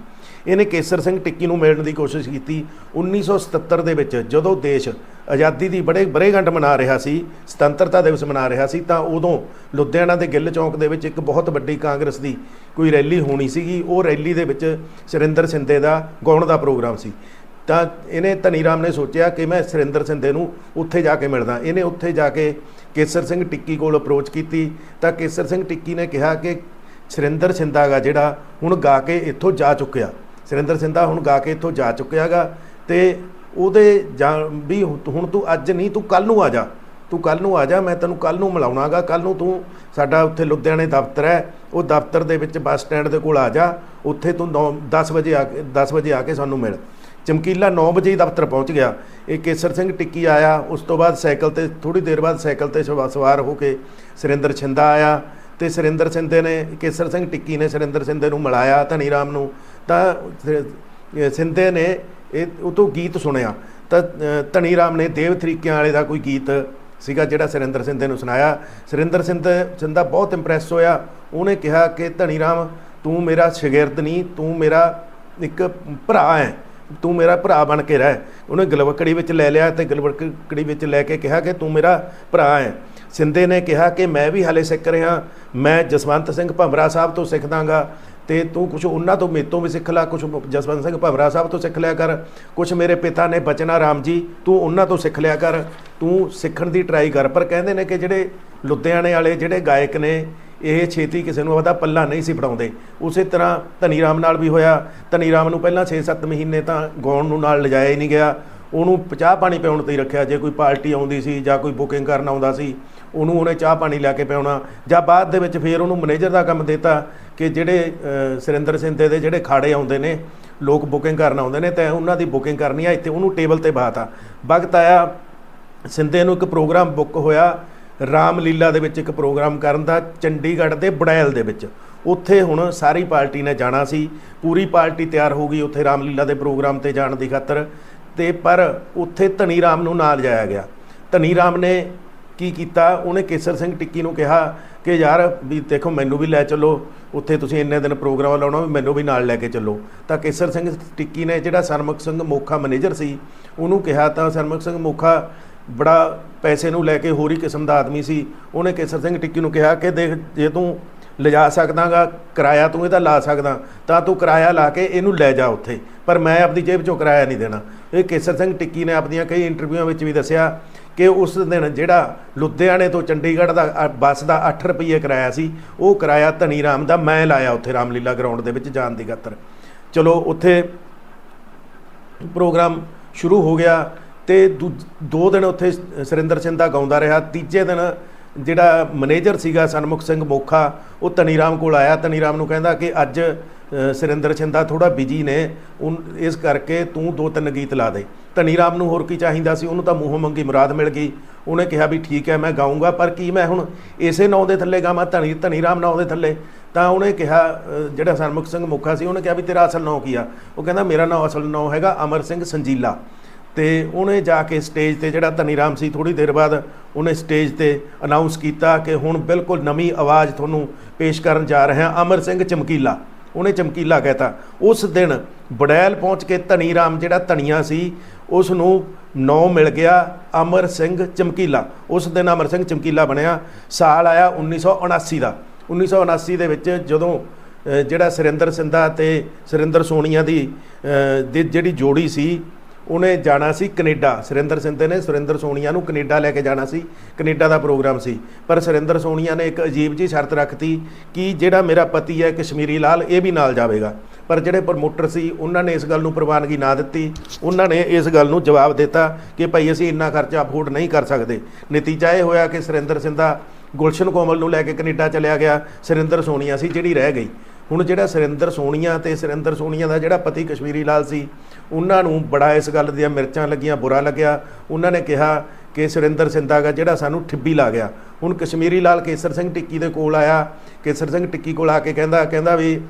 ਇਹਨੇ ਕੇਸਰ ਸਿੰਘ ਟਿੱਕੀ ਨੂੰ ਮਿਲਣ ਦੀ ਕੋਸ਼ਿਸ਼ ਕੀਤੀ। 1977 ਦੇ ਵਿੱਚ ਜਦੋਂ ਦੇਸ਼ ਆਜ਼ਾਦੀ ਦੀ ਬੜੇ ਬਰੇਗੰਢ ਮਨਾ ਰਿਹਾ ਸੀ, ਸੁਤੰਤਰਤਾ ਦਿਵਸ ਮਨਾ ਰਿਹਾ ਸੀ, ਤਾਂ ਉਦੋਂ ਲੁਧਿਆਣਾ ਦੇ ਗਿੱਲ ਚੌਂਕ ਦੇ ਵਿੱਚ ਇੱਕ ਬਹੁਤ ਵੱਡੀ ਕਾਂਗਰਸ ਦੀ ਕੋਈ ਰੈਲੀ ਹੋਣੀ ਸੀਗੀ। ਉਹ ਰੈਲੀ ਦੇ ਵਿੱਚ ਸੁਰਿੰਦਰ ਸਿੰਧੇ ਦਾ ਗਾਉਣ ਦਾ ਪ੍ਰੋਗਰਾਮ ਸੀ। ਤਾਂ ਇਹਨੇ ਧਨੀ ਰਾਮ ਨੇ ਸੋਚਿਆ ਕਿ ਮੈਂ ਸੁਰਿੰਦਰ ਸਿੰਧੇ ਨੂੰ ਉੱਥੇ ਜਾ ਕੇ ਮਿਲਦਾ। ਇਹਨੇ ਉੱਥੇ ਜਾ ਕੇ ਕੇਸਰ ਸਿੰਘ ਟਿੱਕੀ ਕੋਲ ਅਪਰੋਚ ਕੀਤੀ। ਤਾਂ ਕੇਸਰ ਸਿੰਘ ਟਿੱਕੀ ਨੇ ਕਿਹਾ ਕਿ ਸੁਰਿੰਦਰ ਸਿੰਧਾ ਗਾ ਜਿਹੜਾ ਹੁਣ ਗਾ ਕੇ ਇੱਥੋਂ ਜਾ ਚੁੱਕਿਆ। ਸੁਰਿੰਦਰ ਸਿੰਧਾ ਹੁਣ ਗਾ ਕੇ ਇੱਥੋਂ ਜਾ ਚੁੱਕਿਆਗਾ ਤੇ ਉਹਦੇ ਜਾਂ ਵੀ ਹੁਣ ਤੂੰ ਅੱਜ ਨਹੀਂ, ਤੂੰ ਕੱਲ ਨੂੰ ਆ ਜਾ। ਤੂੰ ਕੱਲ ਨੂੰ ਆ ਜਾ, ਮੈਂ ਤੈਨੂੰ ਕੱਲ ਨੂੰ ਮਿਲਾਉਣਾਗਾ। ਕੱਲ ਨੂੰ ਤੂੰ ਸਾਡਾ ਉੱਥੇ ਲੁਧਿਆਣੇ ਦਫ਼ਤਰ ਹੈ। ਉਹ ਦਫ਼ਤਰ ਦੇ ਵਿੱਚ ਬੱਸ ਸਟੈਂਡ ਦੇ ਕੋਲ ਆ ਜਾ। ਉੱਥੇ ਤੂੰ 10 ਵਜੇ ਆ ਕੇ 10 ਵਜੇ ਆ ਕੇ ਸਾਨੂੰ ਮਿਲ। ਚਮਕੀਲਾ 9 ਵਜੇ ਹੀ ਦਫ਼ਤਰ ਪਹੁੰਚ ਗਿਆ। ਇਹ ਕੇਸਰ ਸਿੰਘ ਟਿੱਕੀ ਆਇਆ। ਉਸ ਤੋਂ ਬਾਅਦ ਸਾਈਕਲ ਤੇ ਥੋੜੀ ਦੇਰ ਬਾਅਦ ਸਾਈਕਲ ਤੇ ਸਵਾ- ਸਵਾਰ ਹੋ ਕੇ ਸੁਰਿੰਦਰ ਛਿੰਦਾ ਆਇਆ ਤੇ ਸੁਰਿੰਦਰ ਸਿੰਧੇ ਨੇ, ਕੇਸਰ ਸਿੰਘ ਟਿੱਕੀ ਨੇ ਸੁਰਿੰਦਰ ਸਿੰਧੇ ਨੂੰ ਮਿਲਾਇਆ ਧਨੀ ਰਾਮ ਨੂੰ। ਤਾਂ ਸ- ਸਿੰਧੇ ਨੇ ਇਹ ਉਹ ਤੋਂ ਗੀਤ ਸੁਣਿਆ। ਤਾਂ ਧਨੀ ਰਾਮ ਨੇ ਦੇਵ ਤਰੀਕਿਆਂ ਵਾਲੇ ਦਾ ਕੋਈ ਗੀਤ ਸੀਗਾ ਜਿਹੜਾ ਸੁਰਿੰਦਰ ਸਿੰਧੇ ਨੂੰ ਸੁਣਾਇਆ। ਸੁਰਿੰਦਰ ਸਿੰਧ ਸਿੰਧਾ ਬਹੁਤ ਇੰਪ੍ਰੈਸ ਹੋਇਆ। ਉਹਨੇ ਕਿਹਾ ਕਿ ਧਨੀ ਰਾਮ ਤੂੰ ਮੇਰਾ ਸ਼ਾਗਿਰਦ ਨਹੀਂ ਤੂੰ ਮੇਰਾ ਇੱਕ ਭਰਾ ਹੈ। ਤੂੰ ਮੇਰਾ ਭਰਾ ਬਣ ਕੇ ਰਹਿ। ਉਹਨੇ ਗਲਵਕੜੀ ਵਿੱਚ ਲੈ ਲਿਆ ਤੇ ਗਲਵਕੜੀ ਵਿੱਚ ਲੈ ਕੇ ਕਿਹਾ ਕਿ ਤੂੰ ਮੇਰਾ ਭਰਾ ਹੈ। ਸਿੰਦੇ ਨੇ ਕਿਹਾ ਕਿ ਮੈਂ ਵੀ ਹਾਲੇ ਸਿੱਖ ਰਿਹਾ। ਮੈਂ ਜਸਵੰਤ ਸਿੰਘ ਭੰਬਰਾ ਸਾਹਿਬ ਤੋਂ ਸਿੱਖਦਾਗਾ ਤੇ ਤੂੰ ਕੁਝ ਉਹਨਾਂ ਤੋਂ ਮੇਰੇ ਤੋਂ ਵੀ ਸਿੱਖ ਲੈ ਕੁਝ ਜਸਵੰਤ ਸਿੰਘ ਭੰਵਰਾ ਸਾਹਿਬ ਤੋਂ ਸਿੱਖ ਲਿਆ ਕਰ। ਕੁਝ ਮੇਰੇ ਪਿਤਾ ਨੇ ਬਚਨਾ ਰਾਮ ਜੀ, ਤੂੰ ਉਹਨਾਂ ਤੋਂ ਸਿੱਖ ਲਿਆ ਕਰ। ਤੂੰ ਸਿੱਖਣ ਦੀ ਟਰਾਈ ਕਰ। ਪਰ ਕਹਿੰਦੇ ਨੇ ਕਿ ਜਿਹੜੇ ਲੁਧਿਆਣੇ ਵਾਲੇ, ਜਿਹੜੇ ਗਾਇਕ ਨੇ ਇਹ ਛੇਤੀ ਕਿਸੇ ਨੂੰ ਉਹਦਾ ਪੱਲਾ ਨਹੀਂ ਸੀ ਫੜਾਉਂਦੇ। ਉਸੇ ਤਰ੍ਹਾਂ ਧਨੀ ਰਾਮ ਨਾਲ ਵੀ ਹੋਇਆ। ਧਨੀ ਰਾਮ ਨੂੰ ਪਹਿਲਾਂ 6-7 ਮਹੀਨੇ ਤਾਂ ਗਾਉਣ ਨੂੰ ਨਾਲ ਲਿਜਾਇਆ ਹੀ ਨਹੀਂ ਗਿਆ। ਉਹਨੂੰ ਚਾਹ ਪਾਣੀ ਪਿਆਉਣ ਤੇ ਹੀ ਰੱਖਿਆ। ਜੇ ਕੋਈ ਪਾਰਟੀ ਆਉਂਦੀ ਸੀ ਜਾਂ ਕੋਈ ਬੁਕਿੰਗ ਕਰਨ ਆਉਂਦਾ ਸੀ, ਉਹਨੂੰ ਉਹਨੇ ਚਾਹ ਪਾਣੀ ਲੈ ਕੇ ਪਿਆਉਣਾ। ਜਾਂ ਬਾਅਦ ਦੇ ਵਿੱਚ ਫੇਰ ਉਹਨੂੰ ਮੈਨੇਜਰ ਦਾ ਕੰਮ ਦਿੱਤਾ ਕਿ ਜਿਹੜੇ ਸੁਰਿੰਦਰ ਸਿੰਧੇ ਦੇ ਜਿਹੜੇ ਖਾੜੇ ਆਉਂਦੇ ਨੇ, ਲੋਕ ਬੁਕਿੰਗ ਕਰਨ ਆਉਂਦੇ ਨੇ, ਤੇ ਉਹਨਾਂ ਦੀ ਬੁਕਿੰਗ ਕਰਨੀ ਆ। ਇੱਥੇ ਉਹਨੂੰ ਟੇਬਲ ਤੇ ਬਾਤਾ ਵਕਤ ਆਇਆ। ਸਿੰਧੇ ਨੂੰ ਇੱਕ ਪ੍ਰੋਗਰਾਮ ਬੁੱਕ ਹੋਇਆ। ਰਾਮਲੀਲਾ ਦੇ ਵਿੱਚ ਇੱਕ ਪ੍ਰੋਗਰਾਮ ਕਰਨ ਦਾ, ਚੰਡੀਗੜ੍ਹ ਦੇ ਬੜੈਲ ਦੇ ਵਿੱਚ। ਉੱਥੇ ਹੁਣ ਸਾਰੀ ਪਾਰਟੀ ਨੇ ਜਾਣਾ ਸੀ। ਪੂਰੀ ਪਾਰਟੀ ਤਿਆਰ ਹੋ ਗਈ ਉੱਥੇ ਰਾਮਲੀਲਾ ਦੇ ਪ੍ਰੋਗਰਾਮ ਤੇ ਜਾਣ ਦੀ ਖਾਤਰ। ਤੇ ਪਰ ਉੱਥੇ ਧਨੀ ਰਾਮ ਨੂੰ ਨਾਲ ਜਾਇਆ ਗਿਆ। ਧਨੀ ਰਾਮ ਨੇ ਕੀ ਕੀਤਾ? ਉਹਨੇ ਕੇਸਰ ਸਿੰਘ ਟਿੱਕੀ ਨੂੰ ਕਿਹਾ ਕਿ ਯਾਰ ਵੀ ਦੇਖੋ, ਮੈਨੂੰ ਵੀ ਲੈ ਚੱਲੋ। ਉੱਥੇ ਤੁਸੀਂ ਇੰਨੇ ਦਿਨ ਪ੍ਰੋਗਰਾਮ ਲਾਉਣਾ ਵੀ ਮੈਨੂੰ ਵੀ ਨਾਲ ਲੈ ਕੇ ਚੱਲੋ। ਤਾਂ ਕੇਸਰ ਸਿੰਘ ਟਿੱਕੀ ਨੇ ਜਿਹੜਾ ਸਰਮੁਖ ਸਿੰਘ ਮੋਖਾ ਮੈਨੇਜਰ ਸੀ, ਉਹਨੂੰ ਕਿਹਾ ਤਾਂ ਸਰਮੁਖ ਸਿੰਘ ਮੋਖਾ ਬੜਾ ਪੈਸੇ ਨੂੰ ਲੈ ਕੇ ਹੋਰ ਹੀ ਕਿਸਮ ਦਾ ਆਦਮੀ ਸੀ। ਉਹਨੇ ਕੇਸਰ ਸਿੰਘ ਟਿੱਕੀ ਨੂੰ ਕਿਹਾ ਕਿ ਦੇਖ ਜੇ ਤੂੰ ਲਿਜਾ ਸਕਦਾਗਾ ਕਿਰਾਇਆ ਤੂੰ ਇਹਦਾ ਲਾ ਸਕਦਾ ਤਾਂ ਤੂੰ ਕਿਰਾਇਆ ਲਾ ਕੇ ਇਹਨੂੰ ਲੈ ਜਾ ਉੱਥੇ। ਪਰ ਮੈਂ ਆਪਣੀ ਜੇਬ ਚੋਂ ਕਿਰਾਇਆ ਨਹੀਂ ਦੇਣਾ। ਇਹ ਕੇਸਰ ਸਿੰਘ ਟਿੱਕੀ ਨੇ ਆਪਣੀਆਂ ਕਈ ਇੰਟਰਵਿਊਆਂ ਵਿੱਚ ਵੀ ਦੱਸਿਆ ਕਿ ਉਸ ਦਿਨ ਜਿਹੜਾ ਲੁਧਿਆਣੇ ਤੋਂ ਚੰਡੀਗੜ੍ਹ ਦਾ ਅ, ਬੱਸ ਦਾ 8 ਰੁਪਏ ਕਿਰਾਇਆ ਸੀ ਉਹ ਕਿਰਾਇਆ ਧਨੀ ਰਾਮ ਦਾ ਮੈਂ ਲਾਇਆ ਉੱਥੇ ਰਾਮਲੀਲਾ ਗਰਾਊਂਡ ਦੇ ਵਿੱਚ ਜਾਣ ਦੀ ਖਾਤਰ। ਚਲੋ ਉੱਥੇ ਪ੍ਰੋਗਰਾਮ ਸ਼ੁਰੂ ਹੋ ਗਿਆ। ਤੇ ਦੂ- ਦੋ ਦਿਨ ਉੱਥੇ ਸੁਰਿੰਦਰ ਸਿੰਘ ਦਾ ਗਾਉਂਦਾ ਰਿਹਾ। ਤੀਜੇ ਦਿਨ ਜਿਹੜਾ ਮੈਨੇਜਰ ਸੀਗਾ ਸਨਮੁਖ ਸਿੰਘ ਮੋਖਾ ਉਹ ਧਨੀਰਾਮ ਕੋਲ ਆਇਆ। ਧਨੀਰਾਮ ਨੂੰ ਕਹਿੰਦਾ ਕਿ ਅੱਜ ਅ, ਸੁਰਿੰਦਰ ਛਿੰਦਾ ਥੋੜਾ ਬਿਜ਼ੀ ਨੇ। ਉਨ- ਇਸ ਕਰਕੇ ਤੂੰ ਦੋ ਤਿੰਨ ਗੀਤ ਲਾ ਦੇ। ਧਨੀਰਾਮ ਨੂੰ ਹੋਰ ਕੀ ਚਾਹੀਦਾ ਸੀ? ਉਹਨੂੰ ਤਾਂ ਮੂੰਹੋਂ ਮੰਗੀ ਮੁਰਾਦ ਮਿਲ ਗਈ। ਉਹਨੇ ਕਿਹਾ ਵੀ ਠੀਕ ਹੈ ਮੈਂ ਗਾਉਂਗਾ ਪਰ ਕੀ ਮੈਂ ਹੁਣ ਇਸੇ ਨਾਂ ਦੇ ਥੱਲੇ ਗਾਵਾਂ? ਧਨੀ ਧਨੀਰਾਮ ਨਾਂ ਦੇ ਥੱਲੇ। ਤਾਂ ਉਹਨੇ ਕਿਹਾ ਜਿਹੜਾ ਸਨਮੁਖ ਸਿੰਘ ਮੁਖਾ ਸੀ ਉਹਨੇ ਕਿਹਾ ਵੀ ਤੇਰਾ ਅਸਲ ਨਾਂ ਕੀ ਆ? ਉਹ ਕਹਿੰਦਾ ਮੇਰਾ ਨਾਂ ਅਸਲ ਨਾਂ ਹੈਗਾ ਅਮਰ ਸਿੰਘ ਸੰਜੀਲਾ। ਤੇ ਉਹਨੇ ਜਾ ਕੇ ਸਟੇਜ ਤੇ ਜਿਹੜਾ ਧਨੀ ਰਾਮ ਸੀ ਥੋੜੀ ਦੇਰ ਬਾਅਦ ਉਹਨੇ ਸਟੇਜ ਤੇ ਅਨਾਉਂਸ ਕੀਤਾ ਕਿ ਹੁਣ ਬਿਲਕੁਲ ਨਵੀਂ ਆਵਾਜ਼ ਤੁਹਾਨੂੰ ਪੇਸ਼ ਕਰਨ ਜਾ ਰਹੇ ਹਾਂ, ਅਮਰ ਸਿੰਘ ਚਮਕੀਲਾ। ਉਹਨੇ ਚਮਕੀਲਾ ਕਹਿਤਾ। ਉਸ ਦਿਨ ਬੜੈਲ ਪਹੁੰਚ ਕੇ ਧਨੀ ਰਾਮ ਜਿਹੜਾ ਧਨੀਆ ਸੀ ਉਸ ਨੂੰ ਨੌ ਮਿਲ ਗਿਆ, ਅਮਰ ਸਿੰਘ ਚਮਕੀਲਾ। ਉਸ ਦਿਨ ਅਮਰ ਸਿੰਘ ਚਮਕੀਲਾ ਬਣਿਆ, ਸਾਲ ਆਇਆ 1979 ਦਾ। 1979 ਦੇ ਵਿੱਚ ਜਦੋਂ ਜਿਹੜਾ ਸੁਰਿੰਦਰ ਸਿੰਧਾ ਤੇ ਸੁਰਿੰਦਰ ਸੋਨੀਆ ਦੀ ਜਿਹੜੀ ਜੋੜੀ ਸੀ ਉਹਨੇ ਜਾਣਾ ਸੀ ਕੈਨੇਡਾ। ਸੁਰਿੰਦਰ ਸਿੰਧੇ ਨੇ ਸੁਰਿੰਦਰ ਸੋਨੀਆ ਨੂੰ ਕੈਨੇਡਾ ਲੈ ਕੇ ਜਾਣਾ ਸੀ। ਕੈਨੇਡਾ ਦਾ ਪ੍ਰੋਗਰਾਮ ਸੀ। ਪਰ ਸੁਰਿੰਦਰ ਸੋਨੀਆ ਨੇ ਇੱਕ ਅਜੀਬ ਜੀ ਸ਼ਰਤ ਰੱਖਤੀ ਕਿ ਜਿਹੜਾ ਮੇਰਾ ਪਤੀ ਹੈ ਕਸ਼ਮੀਰੀ ਲਾਲ, ਇਹ ਵੀ ਨਾਲ ਜਾਵੇਗਾ। ਪਰ ਜਿਹੜੇ ਪ੍ਰਮੋਟਰ ਸੀ, ਉਹਨਾਂ ਨੇ ਇਸ ਗੱਲ ਨੂੰ ਪ੍ਰਵਾਨਗੀ ਨਾ ਦਿੱਤੀ। ਉਹਨਾਂ ਨੇ ਇਸ ਗੱਲ ਨੂੰ ਜਵਾਬ ਦਿੱਤਾ ਕਿ ਭਾਈ, ਅਸੀਂ ਇੰਨਾ ਖਰਚਾ ਅਫੋਰਡ ਨਹੀਂ ਕਰ ਸਕਦੇ। ਨਤੀਜਾ ਇਹ ਹੋਇਆ ਕਿ ਸੁਰਿੰਦਰ ਸਿੰਧਾ ਗੁਲਸ਼ਨ ਕੋਮਲ ਨੂੰ ਲੈ ਕੇ ਕੈਨੇਡਾ ਚਲਿਆ ਗਿਆ। ਸੁਰਿੰਦਰ ਸੋਨੀਆ ਸੀ, ਜਿਹੜੀ ਰਹਿ ਗਈ। ਹੁਣ ਜਿਹੜਾ ਸੁਰਿੰਦਰ ਸੋਨੀਆ ਤੇ ਸੁਰਿੰਦਰ ਸੋਨੀਆ ਦਾ ਜਿਹੜਾ ਪਤੀ ਕਸ਼ਮੀਰੀ ਲਾਲ ਸੀ ਉਹਨਾਂ ਨੂੰ ਬੜਾ ਇਸ ਗੱਲ ਦੀਆਂ ਮਿਰਚਾਂ ਲੱਗੀਆਂ, ਬੁਰਾ ਲੱਗਿਆ। ਉਹਨਾਂ ਨੇ ਕਿਹਾ ਕਿ ਸੁਰਿੰਦਰ ਸਿੰਧਾ ਗਾ ਜਿਹੜਾ ਸਾਨੂੰ ਠਿੱਬੀ ਲਾ ਗਿਆ। ਹੁਣ ਕਸ਼ਮੀਰੀ ਲਾਲ ਕੇਸਰ ਸਿੰਘ ਟਿੱਕੀ ਦੇ ਕੋਲ ਆਇਆ। ਕੇਸਰ ਸਿੰਘ ਟਿੱਕੀ ਕੋਲ ਆ ਕੇ ਕਹਿੰਦਾ ਕਹਿੰਦਾ ਵੀ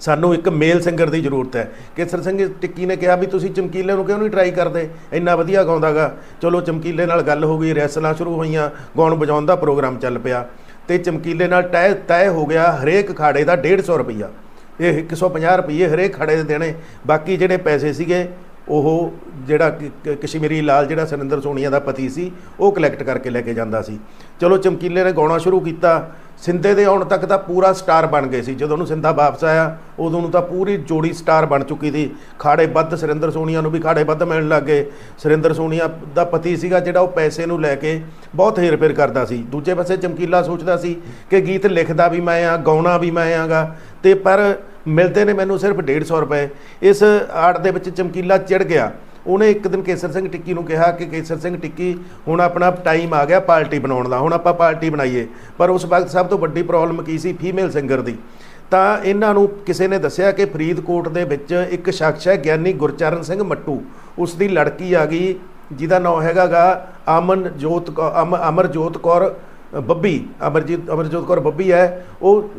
ਸਾਨੂੰ ਇੱਕ ਮੇਲ ਸਿੰਗਰ ਦੀ ਜ਼ਰੂਰਤ ਹੈ। ਕੇਸਰ ਸਿੰਘ ਟਿੱਕੀ ਨੇ ਕਿਹਾ ਵੀ ਤੁਸੀਂ ਚਮਕੀਲੇ ਨੂੰ ਕਿਉਂ ਨਹੀਂ ਟਰਾਈ ਕਰਦੇ? ਇੰਨਾ ਵਧੀਆ ਗਾਉਂਦਾਗਾ। ਚਲੋ ਚਮਕੀਲੇ ਨਾਲ ਗੱਲ ਹੋ ਗਈ ਰੈਸਲਾਂ ਸ਼ੁਰੂ ਹੋਈਆਂ, ਗਾਉਣ ਵਜਾਉਣ ਦਾ ਪ੍ਰੋਗਰਾਮ ਚੱਲ ਪਿਆ। ਤੇ ਚਮਕੀਲੇ ਨਾਲ ਤੈਅ ਤੈਅ ਹੋ ਗਿਆ ਹਰੇਕ ਖਾੜੇ ਦਾ 150 ਰੁਪਈਆ। ਇਹ 150 ਰੁਪਏ ਹਰੇਕ ਖਾੜੇ ਦੇ ਦੇਣੇ। ਬਾਕੀ ਜਿਹੜੇ ਪੈਸੇ ਸੀਗੇ ਉਹ ਜਿਹੜਾ ਕਸ਼ਮੀਰੀ ਲਾਲ ਜਿਹੜਾ ਸੁਰਿੰਦਰ ਸੋਨੀਆ ਦਾ ਪਤੀ ਸੀ, ਉਹ ਕਲੈਕਟ ਕਰਕੇ ਲੈ ਕੇ ਜਾਂਦਾ ਸੀ। ਚਲੋ ਚਮਕੀਲੇ ਨੇ ਗਾਉਣਾ ਸ਼ੁਰੂ ਕੀਤਾ। ਸਿੰਧੇ ਦੇ ਆਉਣ ਤੱਕ ਤਾਂ ਪੂਰਾ ਸਟਾਰ ਬਣ ਗਏ ਸੀ। ਜਦੋਂ ਉਹਨੂੰ ਸਿੰਧਾ ਵਾਪਸ ਆਇਆ, ਉਦੋਂ ਨੂੰ ਤਾਂ ਪੂਰੀ ਜੋੜੀ ਸਟਾਰ ਬਣ ਚੁੱਕੀ ਸੀ। ਖਾੜੇ ਵੱਧ ਸੁਰਿੰਦਰ ਸੋਨੀਆ ਨੂੰ ਵੀ ਖਾੜੇ ਵੱਧ ਮਿਲਣ ਲੱਗ ਗਏ। ਸੁਰਿੰਦਰ ਸੋਨੀਆ ਦਾ ਪਤੀ ਸੀਗਾ ਜਿਹੜਾ ਉਹ ਪੈਸੇ ਨੂੰ ਲੈ ਕੇ ਬਹੁਤ ਹੇਰ-ਫੇਰ ਕਰਦਾ ਸੀ। ਦੂਜੇ ਪਾਸੇ ਚਮਕੀਲਾ ਸੋਚਦਾ ਸੀ ਕਿ ਗੀਤ ਲਿਖਦਾ ਵੀ ਮੈਂ ਆ, ਗਾਉਣਾ ਵੀ ਮੈਂ ਆਗਾ। ਤੇ ਪਰ ਮਿਲਦੇ ਨੇ ਮੈਨੂੰ ਸਿਰਫ 150 ਰੁਪਏ। ਇਸ ਆੜ ਦੇ ਵਿੱਚ ਚਮਕੀਲਾ ਚਿੜ ਗਿਆ। ਉਹਨੇ ਇੱਕ ਦਿਨ ਕੇਸਰ ਸਿੰਘ ਟਿੱਕੀ ਨੂੰ ਕਿਹਾ ਕਿ ਕੇਸਰ ਸਿੰਘ ਟਿੱਕੀ, ਹੁਣ ਆਪਣਾ ਟਾਈਮ ਆ ਗਿਆ ਪਾਰਟੀ ਬਣਾਉਣ ਦਾ। ਹੁਣ ਆਪਾਂ ਪਾਰਟੀ ਬਣਾਈਏ। ਪਰ ਉਸ ਵਕਤ ਸਭ ਤੋਂ ਵੱਡੀ ਪ੍ਰੋਬਲਮ ਕੀ ਸੀ? ਫੀਮੇਲ ਸਿੰਗਰ ਦੀ। ਤਾਂ ਇਹਨਾਂ ਨੂੰ ਕਿਸੇ ਨੇ ਦੱਸਿਆ ਕਿ ਫਰੀਦਕੋਟ ਦੇ ਵਿੱਚ ਇੱਕ ਸ਼ਖਸ ਹੈ, ਗਿਆਨੀ ਗੁਰਚਰਨ ਸਿੰਘ ਮੱਟੂ। ਉਸ ਦੀ ਲੜਕੀ ਆ ਗਈ, ਜਿਹਦਾ ਨਾਮ ਹੈਗਾਗਾ ਅਮਨਜੋਤ ਕੌ- ਅਮ ਅਮਰਜੋਤ ਕੌਰ। ਬੱਬੀ, ਅਮਰਜੀਤ, ਅਮਰਜੋਤ ਕੌਰ ਬੱਬੀ ਹੈ, ਉਹ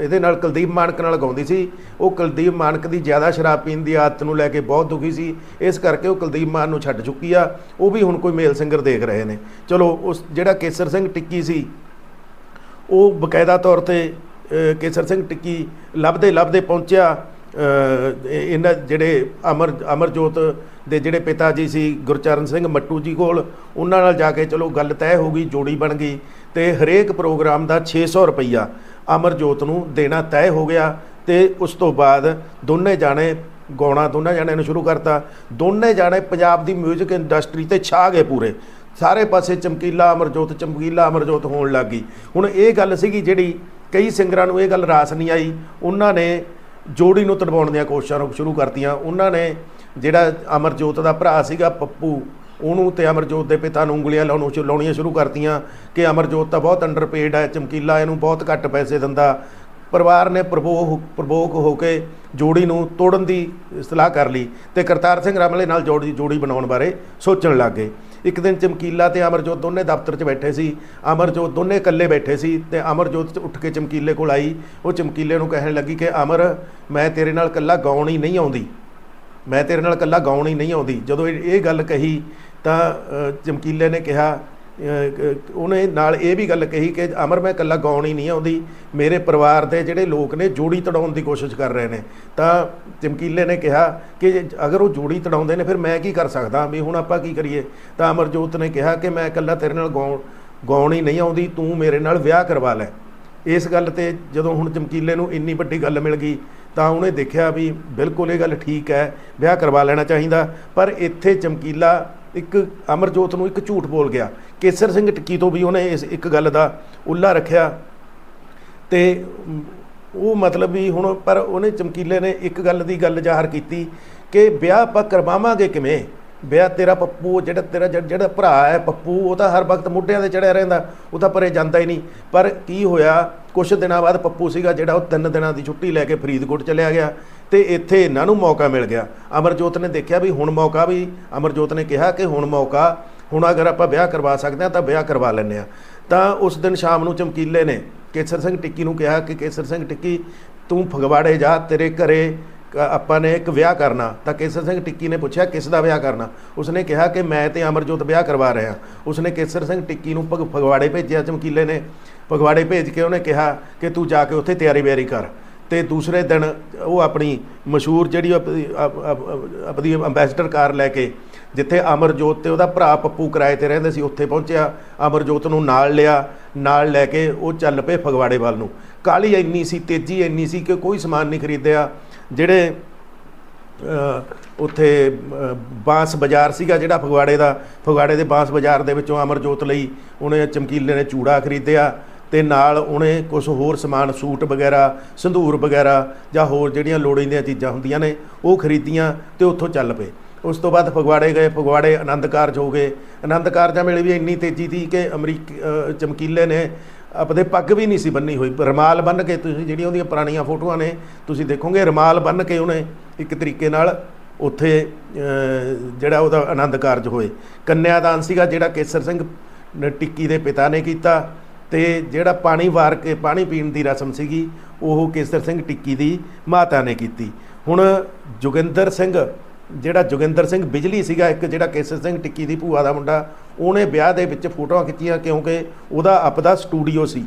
ਇਹਦੇ ਨਾਲ ਕੁਲਦੀਪ ਮਾਨਕ ਨਾਲ ਗਾਉਂਦੀ ਸੀ। ਉਹ ਕੁਲਦੀਪ ਮਾਨਕ ਦੀ ਜ਼ਿਆਦਾ ਸ਼ਰਾਬ ਪੀਣ ਦੀ ਆਦਤ ਨੂੰ ਲੈ ਕੇ ਬਹੁਤ ਦੁਖੀ ਸੀ। ਇਸ ਕਰਕੇ ਉਹ ਕੁਲਦੀਪ ਮਾਨ ਨੂੰ ਛੱਡ ਚੁੱਕੀ ਆ। ਉਹ ਵੀ ਹੁਣ ਕੋਈ ਮੇਲ ਸਿੰਗਰ ਦੇਖ ਰਹੇ ਨੇ। ਚਲੋ, ਉਸ ਜਿਹੜਾ ਕੇਸਰ ਸਿੰਘ ਟਿੱਕੀ ਸੀ, ਉਹ ਬਕਾਇਦਾ ਤੌਰ ਤੇ ਕੇਸਰ ਸਿੰਘ ਟਿੱਕੀ ਲੱਭਦੇ ਲੱਭਦੇ ਪਹੁੰਚਿਆ ਇਹਨਾਂ ਜਿਹੜੇ ਅਮਰ, ਅਮਰਜੋਤ ਦੇ ਜਿਹੜੇ ਪਿਤਾ ਜੀ ਸੀ, ਗੁਰਚਰਨ ਸਿੰਘ ਮੱਟੂ ਜੀ ਕੋਲ, ਉਹਨਾਂ ਨਾਲ ਜਾ ਕੇ ਚਲੋ ਗੱਲ ਤੈਅ ਹੋ ਗਈ, ਜੋੜੀ ਬਣ ਗਈ ਤੇ ਹਰੇਕ ਪ੍ਰੋਗਰਾਮ ਦਾ 600 ਰੁਪਈਆ ਅਮਰਜੋਤ ਨੂੰ ਦੇਣਾ ਤੈਅ ਹੋ ਗਿਆ ਤੇ ਉਸ ਤੋਂ ਬਾਅਦ ਦੋਨੇ ਜਾਣੇ ਗਾਉਣਾ, ਦੋਨਾਂ ਜਾਣਿਆਂ ਨੇ ਸ਼ੁਰੂ ਕਰਤਾ। ਦੋਨੇ ਜਾਣੇ ਪੰਜਾਬ ਦੀ 뮤직 ਇੰਡਸਟਰੀ ਤੇ ਛਾ ਗਏ ਪੂਰੇ। ਸਾਰੇ ਪਾਸੇ ਚਮਕੀਲਾ ਅਮਰਜੋਤ ਚਮਕੀਲਾ ਅਮਰਜੋਤ ਹੋਣ ਲੱਗ ਗਈ। ਹੁਣ ਇਹ ਗੱਲ ਸੀਗੀ ਜਿਹੜੀ ਕਈ ਸਿੰਗਰਾਂ ਨੂੰ ਇਹ ਗੱਲ ਰਾਸ ਨਹੀਂ ਆਈ। ਉਹਨਾਂ ਨੇ ਜੋੜੀ ਨੂੰ ਤੜਵਾਉਣ ਦੀਆਂ ਕੋਸ਼ਿਸ਼ਾਂ ਸ਼ੁਰੂ ਕਰਤੀਆਂ। ਉਹਨਾਂ ਨੇ ਜਿਹੜਾ ਅਮਰਜੋਤ ਦਾ ਭਰਾ ਸੀਗਾ ਪੱਪੂ, ਉਹਨੂੰ ਤੇ ਅਮਰਜੋਤ ਦੇ ਪਿਤਾ ਨੂੰ ਉਂਗਲੀਆਂ ਲਾਉਣੋਂ ਸ਼ੁਰੂ ਲਾਉਣੀਆਂ ਸ਼ੁਰੂ ਕਰਤੀਆਂ ਕਿ ਅਮਰਜੋਤ ਤਾਂ ਬਹੁਤ ਅੰਡਰਪੇਡ ਹੈ, ਚਮਕੀਲਾ, ਇਹਨੂੰ ਬਹੁਤ ਘੱਟ ਪੈਸੇ ਦਿੰਦਾ। ਪਰਿਵਾਰ ਨੇ ਪ੍ਰਭੋਗ ਪ੍ਰਭੋਗ ਹੋ ਕੇ ਜੋੜੀ ਨੂੰ ਤੋੜਨ ਦੀ ਸਲਾਹ ਕਰ ਲਈ ਤੇ ਕਰਤਾਰ ਸਿੰਘ ਰਮਲੇ ਨਾਲ ਜੋੜੀ ਜੋੜੀ ਬਣਾਉਣ ਬਾਰੇ ਸੋਚਣ ਲੱਗ ਗਏ। ਇੱਕ ਦਿਨ ਚਮਕੀਲਾ ਤੇ ਅਮਰਜੋਤ ਦੋਨੇ ਦਫ਼ਤਰ 'ਚ ਬੈਠੇ ਸੀ। ਅਮਰਜੋਤ ਦੋਨੇ ਇਕੱਲੇ ਬੈਠੇ ਸੀ ਤੇ ਅਮਰਜੋਤ 'ਚ ਉੱਠ ਕੇ ਚਮਕੀਲੇ ਕੋਲ ਆਈ। ਉਹ ਚਮਕੀਲੇ ਨੂੰ ਕਹਿਣ ਲੱਗੀ ਕਿ, ਅਮਰ, ਮੈਂ ਤੇਰੇ ਨਾਲ ਇਕੱਲਾ ਗਾਉਣ ਹੀ ਨਹੀਂ ਆਉਂਦੀ। ਮੈਂ ਤੇਰੇ ਨਾਲ ਇਕੱਲਾ ਗਾਉਣ ਹੀ ਨਹੀਂ ਆਉਂਦੀ। ਜਦੋਂ ਇਹ ਗੱਲ ਕਹੀ ਤਾਂ ਚਮਕੀਲੇ ਨੇ ਕਿਹਾ ਉਹਨੇ ਨਾਲ ਇਹ ਵੀ ਗੱਲ ਕਹੀ ਕਿ ਅਮਰ, ਮੈਂ ਇਕੱਲਾ ਗਾਉਣ ਹੀ ਨਹੀਂ ਆਉਂਦੀ। ਮੇਰੇ ਪਰਿਵਾਰ ਦੇ ਜਿਹੜੇ ਲੋਕ ਨੇ, ਜੋੜੀ ਤੜਾਉਣ ਦੀ ਕੋਸ਼ਿਸ਼ ਕਰ ਰਹੇ ਨੇ। ਤਾਂ ਚਮਕੀਲੇ ਨੇ ਕਿਹਾ ਕਿ ਅਗਰ ਉਹ ਜੋੜੀ ਤੜਾਉਂਦੇ ਨੇ, ਫਿਰ ਮੈਂ ਕੀ ਕਰ ਸਕਦਾ? ਵੀ ਹੁਣ ਆਪਾਂ ਕੀ ਕਰੀਏ? ਤਾਂ ਅਮਰਜੋਤ ਨੇ ਕਿਹਾ ਕਿ ਮੈਂ ਇਕੱਲਾ ਤੇਰੇ ਨਾਲ ਗਾਉਣ ਗਾਉਣ ਹੀ ਨਹੀਂ ਆਉਂਦੀ, ਤੂੰ ਮੇਰੇ ਨਾਲ ਵਿਆਹ ਕਰਵਾ ਲੈ। ਇਸ ਗੱਲ ਤੇ ਜਦੋਂ ਹੁਣ ਚਮਕੀਲੇ ਨੂੰ ਇੰਨੀ ਵੱਡੀ ਗੱਲ ਮਿਲ ਗਈ ਤਾਂ ਉਹਨੇ ਦੇਖਿਆ ਵੀ ਬਿਲਕੁਲ ਇਹ ਗੱਲ ਠੀਕ ਹੈ, ਵਿਆਹ ਕਰਵਾ ਲੈਣਾ ਚਾਹੀਦਾ। ਪਰ ਇੱਥੇ ਚਮਕੀਲਾ ਇੱਕ ਅਮਰਜੋਤ ਨੂੰ ਇੱਕ ਝੂਠ ਬੋਲ ਗਿਆ। ਕੇਸਰ ਸਿੰਘ ਟਿੱਕੀ ਤੋਂ ਵੀ ਉਹਨੇ ਇਸ ਇੱਕ ਗੱਲ ਦਾ ਉੱਲਾ ਰੱਖਿਆ। ਤੇ ਉਹ ਮਤਲਬ ਵੀ ਹੁਣ ਪਰ ਉਹਨੇ ਚਮਕੀਲੇ ਨੇ ਇੱਕ ਗੱਲ ਦੀ ਗੱਲ ਜ਼ਾਹਰ ਕੀਤੀ ਕਿ ਵਿਆਹ ਆਪਾਂ ਕਰਵਾਵਾਂਗੇ ਕਿਵੇਂ? ਵਿਆਹ ਤੇਰਾ ਪੱਪੂ, ਜਿਹੜਾ ਤੇਰਾ ਜਿਹੜਾ ਭਰਾ ਹੈ ਪੱਪੂ, ਉਹ ਤਾਂ ਹਰ ਵਕਤ ਮੋਢਿਆਂ ਤੇ ਚੜਿਆ ਰਹਿੰਦਾ, ਉਹ ਤਾਂ ਪਰੇ ਜਾਂਦਾ ਹੀ ਨਹੀਂ। ਪਰ ਕੀ ਹੋਇਆ ਕੁਝ ਦਿਨਾਂ ਬਾਅਦ ਪੱਪੂ ਸੀਗਾ ਜਿਹੜਾ ਉਹ ਤਿੰਨ ਦਿਨਾਂ ਦੀ ਛੁੱਟੀ ਲੈ ਕੇ ਫਰੀਦਕੋਟ ਚਲਿਆ ਗਿਆ ਤੇ ਇੱਥੇ ਇਹਨਾਂ ਨੂੰ ਮੌਕਾ ਮਿਲ ਗਿਆ। ਅਮਰਜੋਤ ਨੇ ਦੇਖਿਆ ਵੀ ਹੁਣ ਮੌਕਾ ਵੀ, ਅਮਰਜੋਤ ਨੇ ਕਿਹਾ ਕਿ ਹੁਣ ਮੌਕਾ, ਹੁਣ ਅਗਰ ਆਪਾਂ ਵਿਆਹ ਕਰਵਾ ਸਕਦੇ ਹਾਂ ਤਾਂ ਵਿਆਹ ਕਰਵਾ ਲੈਂਦੇ ਆ ਤਾਂ ਉਸ ਦਿਨ ਸ਼ਾਮ ਨੂੰ ਚਮਕੀਲੇ ਨੇ, ਕੇਸਰ ਸਿੰਘ ਟਿੱਕੀ ਨੂੰ ਕਿਹਾ ਕਿ ਕੇਸਰ ਸਿੰਘ ਟਿੱਕੀ, ਤੂੰ ਫਗਵਾੜੇ ਜਾ, ਤੇਰੇ ਘਰੇ ਆਪਾਂ ਨੇ ਇੱਕ ਵਿਆਹ ਕਰਨਾ, ਤਾਂ ਕੇਸਰ ਸਿੰਘ ਟਿੱਕੀ ਨੇ ਪੁੱਛਿਆ, ਕਿਸ ਦਾ ਵਿਆਹ ਕਰਨਾ? ਉਸਨੇ ਕਿਹਾ ਕਿ ਮੈਂ ਤੇ ਅਮਰਜੋਤ ਵਿਆਹ ਕਰਵਾ ਰਹੇ ਹਾਂ। ਉਸਨੇ ਕੇਸਰ ਸਿੰਘ ਟਿੱਕੀ ਨੂੰ ਭਗ- ਫਗਵਾੜੇ ਭੇਜਿਆ, ਚਮਕੀਲੇ ਨੇ। ਫਗਵਾੜੇ ਭੇਜ ਕੇ ਉਹਨੇ ਕਿਹਾ ਕਿ ਤੂੰ ਜਾ ਕੇ ਉੱਥੇ ਤਿਆਰੀ ਬਿਆਰੀ ਕਰ। ਤੇ ਦੂਸਰੇ ਦਿਨ ਉਹ ਆਪਣੀ ਮਸ਼ਹੂਰ ਜਿਹੜੀ ਆਪਣੀ- ਆਪ- ਆਪਣੀ ਅੰਬੈਸਡਰ ਕਾਰ ਲੈ ਕੇ, ਜਿੱਥੇ ਅਮਰਜੋਤ ਤੇ ਉਹਦਾ ਭਰਾ ਪੱਪੂ ਕਿਰਾਏ ਤੇ ਰਹਿੰਦੇ ਸੀ, ਉੱਥੇ ਪਹੁੰਚਿਆ। ਅਮਰਜੋਤ ਨੂੰ ਨਾਲ ਲਿਆ। ਨਾਲ ਲੈ ਕੇ ਉਹ ਚੱਲ ਪਏ ਫਗਵਾੜੇ ਵੱਲ ਨੂੰ। ਕਾਲੀ ਇੰਨੀ ਸੀ, ਤੇਜ਼ੀ ਇੰਨੀ ਸੀ ਕਿ ਕੋਈ ਸਮਾਨ ਨਹੀਂ ਖਰੀਦਿਆ। ਜਿਹੜੇ ਉੱਥੇ ਬਾਂਸ ਬਾਜ਼ਾਰ ਸੀਗਾ ਜਿਹੜਾ ਫਗਵਾੜੇ ਦਾ, ਫਗਵਾੜੇ ਦੇ ਬਾਂਸ ਬਾਜ਼ਾਰ ਦੇ ਵਿੱਚੋਂ ਅਮਰਜੋਤ ਲਈ ਉਹਨੇ ਚਮਕੀਲੇ ਨੇ ਚੂੜਾ ਖਰੀਦਿਆ ਤੇ ਨਾਲ ਉਹਨੇ ਕੁਝ ਹੋਰ ਸਮਾਨ, ਸੂਟ ਵਗੈਰਾ ਸੰਧੂਰ ਵਗੈਰਾ ਜਾਂ ਹੋਰ ਜਿਹੜੀਆਂ ਲੋੜੀਂਦੀਆਂ ਚੀਜ਼ਾਂ ਹੁੰਦੀਆਂ ਨੇ, ਉਹ ਖਰੀਦੀਆਂ ਤੇ ਉੱਥੋਂ ਚੱਲ ਪਏ। ਉਸ ਤੋਂ ਬਾਅਦ ਫਗਵਾੜੇ ਗਏ, ਫਗਵਾੜੇ ਆਨੰਦ ਕਾਰਜ ਹੋ ਗਏ। ਆਨੰਦ ਕਾਰਜਾਂ ਵੇਲੇ ਵੀ ਇੰਨੀ ਤੇਜ਼ੀ ਸੀ ਕਿ ਅਮਰੀਕ ਚਮਕੀਲੇ ਨੇ ਆਪਦੇ ਪੱਗ ਵੀ ਨਹੀਂ ਸੀ ਬੰਨੀ ਹੋਈ। ਰਮਾਲ ਬੰਨ ਕੇ ਤੁਸੀਂ ਜਿਹੜੀਆਂ ਉਹਦੀਆਂ ਪੁਰਾਣੀਆਂ ਫੋਟੋਆਂ ਨੇ, ਤੁਸੀਂ ਦੇਖੋਗੇ ਰਮਾਲ ਬੰਨ ਕੇ ਉਹਨੇ ਇੱਕ ਤਰੀਕੇ ਨਾਲ ਉੱਥੇ ਜਿਹੜਾ ਉਹਦਾ ਆਨੰਦ ਕਾਰਜ ਹੋਏ। ਕੰਨਿਆਦਾਨ ਸੀਗਾ ਜਿਹੜਾ ਕੇਸਰ ਸਿੰਘ ਨ- ਟਿੱਕੀ ਦੇ ਪਿਤਾ ਨੇ ਕੀਤਾ ਤੇ ਜਿਹੜਾ ਪਾਣੀ ਵਾਰ ਕੇ ਪਾਣੀ ਪੀਣ ਦੀ ਰਸਮ ਸੀਗੀ, ਉਹ ਕੇਸਰ ਸਿੰਘ ਟਿੱਕੀ ਦੀ ਮਾਤਾ ਨੇ ਕੀਤੀ। ਹੁਣ ਜੋਗਿੰਦਰ ਸਿੰਘ, ਜਿਹੜਾ ਜੋਗਿੰਦਰ ਸਿੰਘ ਬਿਜਲੀ ਸੀਗਾ, ਇੱਕ ਜਿਹੜਾ ਕੇਸਰ ਸਿੰਘ ਟਿੱਕੀ ਦੀ ਭੂਆ ਦਾ ਮੁੰਡਾ ਉਹਨੇ ਵਿਆਹ ਦੇ ਵਿੱਚ ਫੋਟੋਆਂ ਖਿੱਚੀਆਂ ਕਿਉਂਕਿ ਉਹਦਾ ਆਪਦਾ ਸਟੂਡੀਓ ਸੀ।